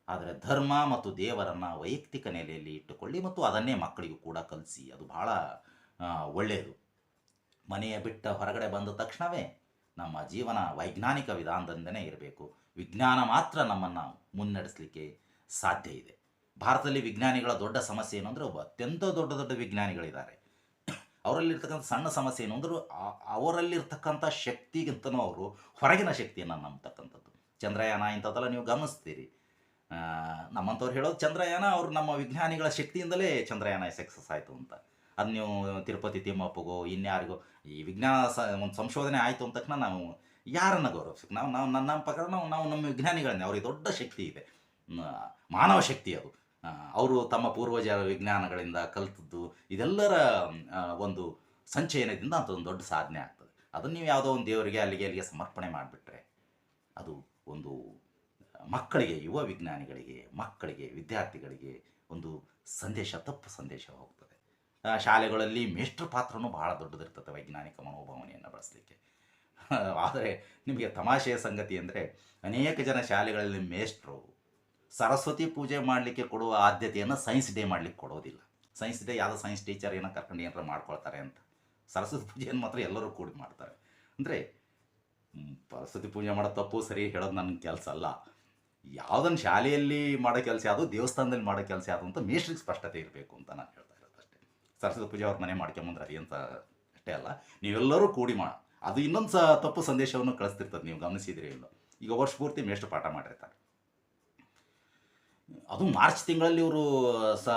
ಆದರೆ ಧರ್ಮ ಮತ್ತು ದೇವರನ್ನು ವೈಯಕ್ತಿಕ ನೆಲೆಯಲ್ಲಿ ಇಟ್ಟುಕೊಳ್ಳಿ ಮತ್ತು ಅದನ್ನೇ ಮಕ್ಕಳಿಗೂ ಕೂಡ ಕಲಿಸಿ ಅದು ಬಹಳ ಒಳ್ಳೆಯದು. ಮನೆಯ ಬಿಟ್ಟ ಹೊರಗಡೆ ಬಂದ ತಕ್ಷಣವೇ ನಮ್ಮ ಜೀವನ ವೈಜ್ಞಾನಿಕ ವಿಧಾನದಿಂದನೇ ಇರಬೇಕು. ವಿಜ್ಞಾನ ಮಾತ್ರ ನಮ್ಮನ್ನು ಮುನ್ನಡೆಸಲಿಕ್ಕೆ ಸಾಧ್ಯ ಇದೆ. ಭಾರತದಲ್ಲಿ ವಿಜ್ಞಾನಿಗಳ ದೊಡ್ಡ ಸಮಸ್ಯೆ ಏನು ಅಂದರೆ ಅತ್ಯಂತ ದೊಡ್ಡ ದೊಡ್ಡ ವಿಜ್ಞಾನಿಗಳಿದ್ದಾರೆ. ಅವರಲ್ಲಿರ್ತಕ್ಕಂಥ ಸಣ್ಣ ಸಮಸ್ಯೆ ಏನು ಅಂದರೂ ಅವರಲ್ಲಿರ್ತಕ್ಕಂಥ ಶಕ್ತಿಗಿಂತನೂ ಅವರು ಹೊರಗಿನ ಶಕ್ತಿಯನ್ನು ನಂಬತಕ್ಕಂಥದ್ದು. ಚಂದ್ರಯಾನ ಇಂಥದ್ದೆಲ್ಲ ನೀವು ಗಮನಿಸ್ತೀರಿ. ನಮ್ಮಂಥವ್ರು ಹೇಳೋದು ಚಂದ್ರಯಾನ ಅವರು ನಮ್ಮ ವಿಜ್ಞಾನಿಗಳ ಶಕ್ತಿಯಿಂದಲೇ ಚಂದ್ರಯಾನ ಸಕ್ಸಸ್ ಆಯಿತು ಅಂತ. ಅದು ನೀವು ತಿರುಪತಿ, ತಿಮ್ಮಪ್ಪಗೋ, ಇನ್ಯಾರಿಗೋ, ಈ ವಿಜ್ಞಾನ ಸ ಒಂದು ಸಂಶೋಧನೆ ಆಯಿತು ಅಂದ ತಕ್ಷಣ ನಾವು ಯಾರನ್ನು ಗೌರವಿಸ್ಬೇಕು? ನಾವು ನಾವು ನನ್ನ ಪ್ರಕಾರ ನಾವು ನಾವು ನಮ್ಮ ವಿಜ್ಞಾನಿಗಳನ್ನೇ, ಅವ್ರಿಗೆ ದೊಡ್ಡ ಶಕ್ತಿ ಇದೆ. ಮಾನವ ಶಕ್ತಿ ಅದು. ಅವರು ತಮ್ಮ ಪೂರ್ವಜರ ವಿಜ್ಞಾನಗಳಿಂದ ಕಲಿತದ್ದು, ಇದೆಲ್ಲರ ಒಂದು ಸಂಚಯನದಿಂದ ಅದೊಂದು ದೊಡ್ಡ ಸಾಧನೆ ಆಗ್ತದೆ. ಅದನ್ನು ನೀವು ಯಾವುದೋ ಒಂದು ದೇವರಿಗೆ, ಅಲ್ಲಿಗೆ ಅಲ್ಲಿಗೆ ಸಮರ್ಪಣೆ ಮಾಡಿಬಿಟ್ರೆ, ಅದು ಒಂದು ಮಕ್ಕಳಿಗೆ, ಯುವ ವಿಜ್ಞಾನಿಗಳಿಗೆ, ಮಕ್ಕಳಿಗೆ, ವಿದ್ಯಾರ್ಥಿಗಳಿಗೆ ಒಂದು ಸಂದೇಶ, ತಪ್ಪು ಸಂದೇಶ ಹೋಗ್ತದೆ. ಶಾಲೆಗಳಲ್ಲಿ ಮೇಷ್ಟ್ರ ಪಾತ್ರನೂ ಬಹಳ ದೊಡ್ಡದಿರ್ತದೆ ವೈಜ್ಞಾನಿಕ ಮನೋಭಾವನೆಯನ್ನು ಬಳಸಲಿಕ್ಕೆ. ಆದರೆ ನಿಮಗೆ ತಮಾಷೆಯ ಸಂಗತಿ ಅಂದರೆ ಅನೇಕ ಜನ ಶಾಲೆಗಳಲ್ಲಿ ಮೇಷ್ಟ್ರು ಸರಸ್ವತಿ ಪೂಜೆ ಮಾಡಲಿಕ್ಕೆ ಕೊಡುವ ಆದ್ಯತೆಯನ್ನು ಸೈನ್ಸ್ ಡೇ ಮಾಡಲಿಕ್ಕೆ ಕೊಡೋದಿಲ್ಲ. ಸೈನ್ಸ್ ಡೇ ಯಾವುದೋ ಸೈನ್ಸ್ ಟೀಚರ್ ಏನೋ ಕರ್ಕೊಂಡು ಏನಾರ ಮಾಡ್ಕೊಳ್ತಾರೆ ಅಂತ. ಸರಸ್ವತಿ ಪೂಜೆಯನ್ನು ಮಾತ್ರ ಎಲ್ಲರೂ ಕೂಡಿ ಮಾಡ್ತಾರೆ. ಅಂದರೆ ಸರಸ್ವತಿ ಪೂಜೆ ಮಾಡೋ ತಪ್ಪು ಸರಿ ಹೇಳೋದು ನನ್ನ ಕೆಲಸ ಅಲ್ಲ. ಯಾವುದನ್ನು ಶಾಲೆಯಲ್ಲಿ ಮಾಡೋ ಕೆಲಸ ಯಾವುದು, ದೇವಸ್ಥಾನದಲ್ಲಿ ಮಾಡೋ ಕೆಲಸ ಯಾವುದು ಅಂತ ಮೇಷ್ಟ್ರಿಗೆ ಸ್ಪಷ್ಟತೆ ಇರಬೇಕು ಅಂತ ನಾನು ಹೇಳ್ತಾ ಇರೋದು ಅಷ್ಟೇ ಸರಸ್ವತಿ ಪೂಜೆ ಅವ್ರ ಮನೆ ಮಾಡ್ಕೊಂಬಂದ್ರೆ ಅದೇಂತ ಅಷ್ಟೇ ಅಲ್ಲ. ನೀವೆಲ್ಲರೂ ಕೂಡಿ ಮಾಡ ಅದು ಇನ್ನೊಂದು ಸ, ತಪ್ಪು ಸಂದೇಶವನ್ನು ಕಳಿಸ್ತಿರ್ತದೆ, ನೀವು ಗಮನಿಸಿದ್ರಿ ಇಲ್ಲ ಈಗ ವರ್ಷ ಪೂರ್ತಿ ಮೇಷ್ಟ ಪಾಠ ಮಾಡಿರ್ತಾರೆ. ಅದು ಮಾರ್ಚ್ ತಿಂಗಳಲ್ಲಿ ಇವರು ಸ,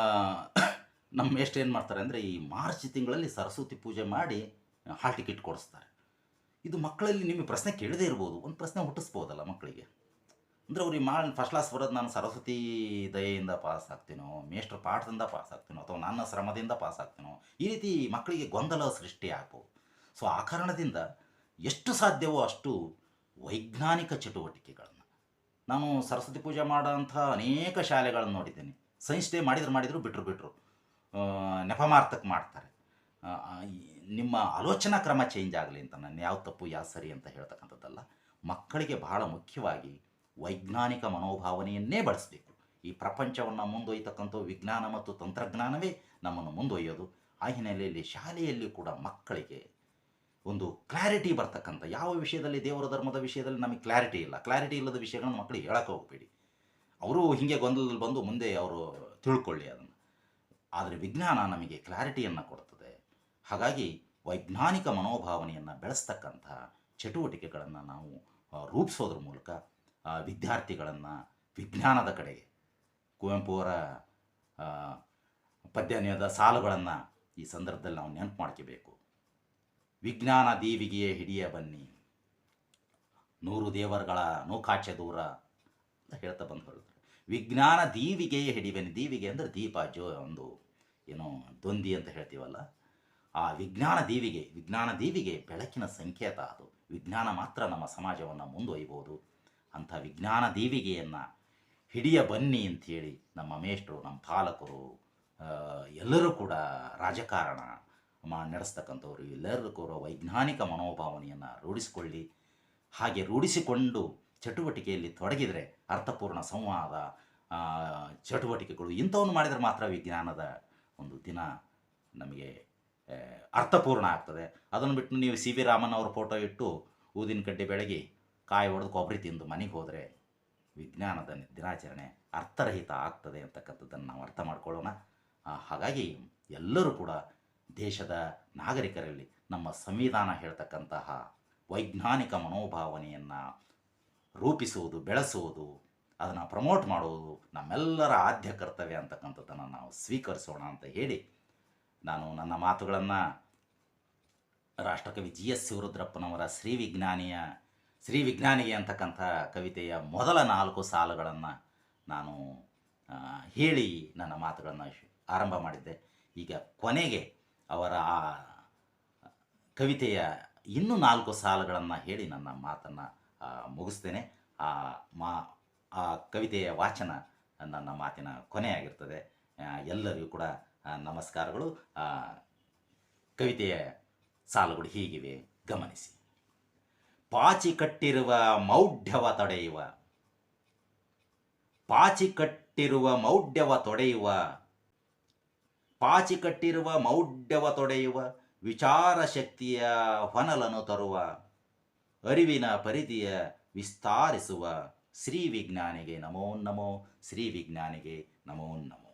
ನಮ್ಮ ಮೇಷ್ಟ ಏನು ಮಾಡ್ತಾರೆ ಅಂದರೆ, ಈ ಮಾರ್ಚ್ ತಿಂಗಳಲ್ಲಿ ಸರಸ್ವತಿ ಪೂಜೆ ಮಾಡಿ ಹಾಲ್ ಟಿಕೆಟ್ ಕೊಡಿಸ್ತಾರೆ. ಇದು ಮಕ್ಕಳಲ್ಲಿ ನಿಮಗೆ ಪ್ರಶ್ನೆ ಕೇಳದೇ ಇರ್ಬೋದು. ಒಂದು ಪ್ರಶ್ನೆ ಹುಟ್ಟಿಸ್ಬೋದಲ್ಲ ಮಕ್ಕಳಿಗೆ. ಅಂದರೆ ಅವ್ರಿಗೆ ಮಾ ಫಸ್ಟ್ ಕ್ಲಾಸ್ ಬರೋದು ನಾನು ಸರಸ್ವತಿ ದಯೆಯಿಂದ ಪಾಸ್ ಆಗ್ತೀನೋ, ಮೇಷ್ಟ್ರ ಪಾಠದಿಂದ ಪಾಸ್ ಆಗ್ತೀನೋ, ಅಥವಾ ನನ್ನ ಶ್ರಮದಿಂದ ಪಾಸ್ ಆಗ್ತೀನೋ, ಈ ರೀತಿ ಮಕ್ಕಳಿಗೆ ಗೊಂದಲ ಸೃಷ್ಟಿ ಆಗ್ಬೋದು. ಸೊ ಆ ಕಾರಣದಿಂದ ಎಷ್ಟು ಸಾಧ್ಯವೋ ಅಷ್ಟು ವೈಜ್ಞಾನಿಕ ಚಟುವಟಿಕೆಗಳನ್ನು. ನಾನು ಸರಸ್ವತಿ ಪೂಜೆ ಮಾಡೋಂಥ ಅನೇಕ ಶಾಲೆಗಳನ್ನು ನೋಡಿದ್ದೀನಿ. ಸೈನ್ಸ್ ಡೇ ಮಾಡಿದ್ರು ಮಾಡಿದ್ರು ಬಿಟ್ಟರು ಬಿಟ್ಟರು ನೆಪಮಾರ್ತಕ್ಕೆ ಮಾಡ್ತಾರೆ. ನಿಮ್ಮ ಆಲೋಚನಾ ಕ್ರಮ ಚೇಂಜ್ ಆಗಲಿ ಅಂತ ನಾನು ಯಾವ ತಪ್ಪು ಯಾವ ಸರಿ ಅಂತ ಹೇಳ್ತಕ್ಕಂಥದ್ದಲ್ಲ, ಮಕ್ಕಳಿಗೆ ಬಹಳ ಮುಖ್ಯವಾಗಿ ವೈಜ್ಞಾನಿಕ ಮನೋಭಾವನೆಯನ್ನೇ ಬಳಸಬೇಕು. ಈ ಪ್ರಪಂಚವನ್ನು ಮುಂದೊಯ್ತಕ್ಕಂಥ ವಿಜ್ಞಾನ ಮತ್ತು ತಂತ್ರಜ್ಞಾನವೇ ನಮ್ಮನ್ನು ಮುಂದೊಯ್ಯೋದು. ಆ ಹಿನ್ನೆಲೆಯಲ್ಲಿ ಶಾಲೆಯಲ್ಲಿ ಕೂಡ ಮಕ್ಕಳಿಗೆ ಒಂದು ಕ್ಲಾರಿಟಿ ಬರ್ತಕ್ಕಂಥ, ಯಾವ ವಿಷಯದಲ್ಲಿ ದೇವರ ಧರ್ಮದ ವಿಷಯದಲ್ಲಿ ನಮಗೆ ಕ್ಲಾರಿಟಿ ಇಲ್ಲ. ಕ್ಲಾರಿಟಿ ಇಲ್ಲದ ವಿಷಯಗಳನ್ನು ಮಕ್ಕಳಿಗೆ ಹೇಳಕ್ಕೆ ಹೋಗಬೇಡಿ. ಅವರು ಹೀಗೆ ಗೊಂದಲದಲ್ಲಿ ಬಂದು ಮುಂದೆ ಅವರು ತಿಳ್ಕೊಳ್ಳಿ ಅದನ್ನು. ಆದರೆ ವಿಜ್ಞಾನ ನಮಗೆ ಕ್ಲಾರಿಟಿಯನ್ನು ಕೊಡ್ತದೆ. ಹಾಗಾಗಿ ವೈಜ್ಞಾನಿಕ ಮನೋಭಾವನೆಯನ್ನು ಬೆಳೆಸ್ತಕ್ಕಂಥ ಚಟುವಟಿಕೆಗಳನ್ನು ನಾವು ರೂಪಿಸೋದ್ರ ಮೂಲಕ ವಿದ್ಯಾರ್ಥಿಗಳನ್ನು ವಿಜ್ಞಾನದ ಕಡೆಗೆ, ಕುವೆಂಪು ಅವರ ಪದ್ಯನಿಯದ ಸಾಲುಗಳನ್ನು ಈ ಸಂದರ್ಭದಲ್ಲಿ ನಾವು ನೆನಪು ಮಾಡ್ಕೋಬೇಕು. ವಿಜ್ಞಾನ ದೇವಿಗೆಯೇ ಹಿಡಿಯ ಬನ್ನಿ. ನೂರು ದೇವರುಗಳ ನೂಕಾಚೆ ದೂರ ಅಂತ ಹೇಳ್ತಾ ಬಂದು ವಿಜ್ಞಾನ ದೀವಿಗೆಯೇ ಹಿಡಿಬನ್ನಿ ದೀವಿಗೆ ಅಂದರೆ ದೀಪ ಜೋ ಒಂದು ಏನೋ ದೊಂದಿ ಅಂತ ಹೇಳ್ತೀವಲ್ಲ. ಆ ವಿಜ್ಞಾನ ದೀವಿಗೆ ವಿಜ್ಞಾನ ದೀವಿಗೆ ಬೆಳಕಿನ ಸಂಕೇತ ಅದು. ವಿಜ್ಞಾನ ಮಾತ್ರ ನಮ್ಮ ಸಮಾಜವನ್ನು ಮುಂದೊಯ್ಬೋದು ಅಂಥ ವಿಜ್ಞಾನ ದೇವಿಗೆಯನ್ನು ಹಿಡಿಯ ಬನ್ನಿ ಅಂಥೇಳಿ ನಮ್ಮ ಮೇಷ್ಟ್ರು, ನಮ್ಮ ಪಾಲಕರು ಎಲ್ಲರೂ ಕೂಡ ರಾಜಕಾರಣ ಮಾ, ನಡೆಸ್ತಕ್ಕಂಥವ್ರು, ಎಲ್ಲರೂ ಕೂಡ ವೈಜ್ಞಾನಿಕ ಮನೋಭಾವನೆಯನ್ನು ರೂಢಿಸಿಕೊಳ್ಳಿ. ಹಾಗೆ ರೂಢಿಸಿಕೊಂಡು ಚಟುವಟಿಕೆಯಲ್ಲಿ ತೊಡಗಿದರೆ ಅರ್ಥಪೂರ್ಣ ಸಂವಾದ ಚಟುವಟಿಕೆಗಳು ಇಂಥವನ್ನು ಮಾಡಿದರೆ ಮಾತ್ರ ವಿಜ್ಞಾನದ ಒಂದು ದಿನ ನಮಗೆ ಅರ್ಥಪೂರ್ಣ ಆಗ್ತದೆ. ಅದನ್ನು ಬಿಟ್ಟು ನೀವು ಸಿ ವಿ ರಾಮನ್ ಅವ್ರ ಫೋಟೋ ಇಟ್ಟು ಊದಿನ ಕಡ್ಡಿ ಬೆಳಗಿ ಕಾಯಿ ಹೊಡೆದು ಕೊಬ್ಬರಿ ತಿಂದು ಮನೆಗೆ ಹೋದರೆ ವಿಜ್ಞಾನದ ದಿನಾಚರಣೆ ಅರ್ಥರಹಿತ ಆಗ್ತದೆ ಅಂತಕ್ಕಂಥದ್ದನ್ನು ನಾವು ಅರ್ಥ ಮಾಡ್ಕೊಳ್ಳೋಣ. ಹಾಗಾಗಿ ಎಲ್ಲರೂ ಕೂಡ ದೇಶದ ನಾಗರಿಕರಲ್ಲಿ ನಮ್ಮ ಸಂವಿಧಾನ ಹೇಳ್ತಕ್ಕಂತಹ ವೈಜ್ಞಾನಿಕ ಮನೋಭಾವನೆಯನ್ನು ರೂಪಿಸುವುದು, ಬೆಳೆಸುವುದು, ಅದನ್ನು ಪ್ರಮೋಟ್ ಮಾಡುವುದು ನಮ್ಮೆಲ್ಲರ ಆದ್ಯ ಕರ್ತವ್ಯ ಅಂತಕ್ಕಂಥದ್ದನ್ನು ನಾವು ಸ್ವೀಕರಿಸೋಣ ಅಂತ ಹೇಳಿ ನಾನು ನನ್ನ ಮಾತುಗಳನ್ನು ರಾಷ್ಟ್ರಕವಿ ಜಿ ಎಸ್ ಶಿವರುದ್ರಪ್ಪನವರ ಶ್ರೀ ವಿಜ್ಞಾನಿಯ ಶ್ರೀ ವಿಜ್ಞಾನಿಗೆ ಅಂತಕ್ಕಂಥ ಕವಿತೆಯ ಮೊದಲ ನಾಲ್ಕು ಸಾಲುಗಳನ್ನು ನಾನು ಹೇಳಿ ನನ್ನ ಮಾತುಗಳನ್ನು ಆರಂಭ ಮಾಡಿದ್ದೆ. ಈಗ ಕೊನೆಗೆ ಅವರ, ಆ, ಕವಿತೆಯ ಇನ್ನೂ ನಾಲ್ಕು ಸಾಲುಗಳನ್ನು ಹೇಳಿ ನನ್ನ ಮಾತನ್ನು ಮುಗಿಸ್ತೇನೆ. ಆ, ಮಾ, ಆ ಕವಿತೆಯ ವಾಚನ ನನ್ನ ಮಾತಿನ ಕೊನೆಯಾಗಿರ್ತದೆ. ಎಲ್ಲರಿಗೂ ಕೂಡ ನಮಸ್ಕಾರಗಳು. ಕವಿತೆಯ ಸಾಲುಗಳು ಹೀಗಿವೆ. ಗಮನಿಸಿ. ಪಾಚಿ ಕಟ್ಟಿರುವ ಮೌಢ್ಯವ ತಡೆಯುವ. ಪಾಚಿ ಕಟ್ಟಿರುವ ಮೌಢ್ಯವ ತೊಡೆಯುವ. ಪಾಚಿ ಕಟ್ಟಿರುವ ಮೌಢ್ಯವ ತೊಡೆಯುವ ವಿಚಾರ ಶಕ್ತಿಯ ಹೊನಲನ್ನು ತರುವ. ಅರಿವಿನ ಪರಿಧಿಯ ವಿಸ್ತಾರಿಸುವ ಶ್ರೀ ವಿಜ್ಞಾನಿಗೆ ನಮೋ ನಮೋ, ಶ್ರೀ ವಿಜ್ಞಾನಿಗೆ ನಮೋ ನಮೋ.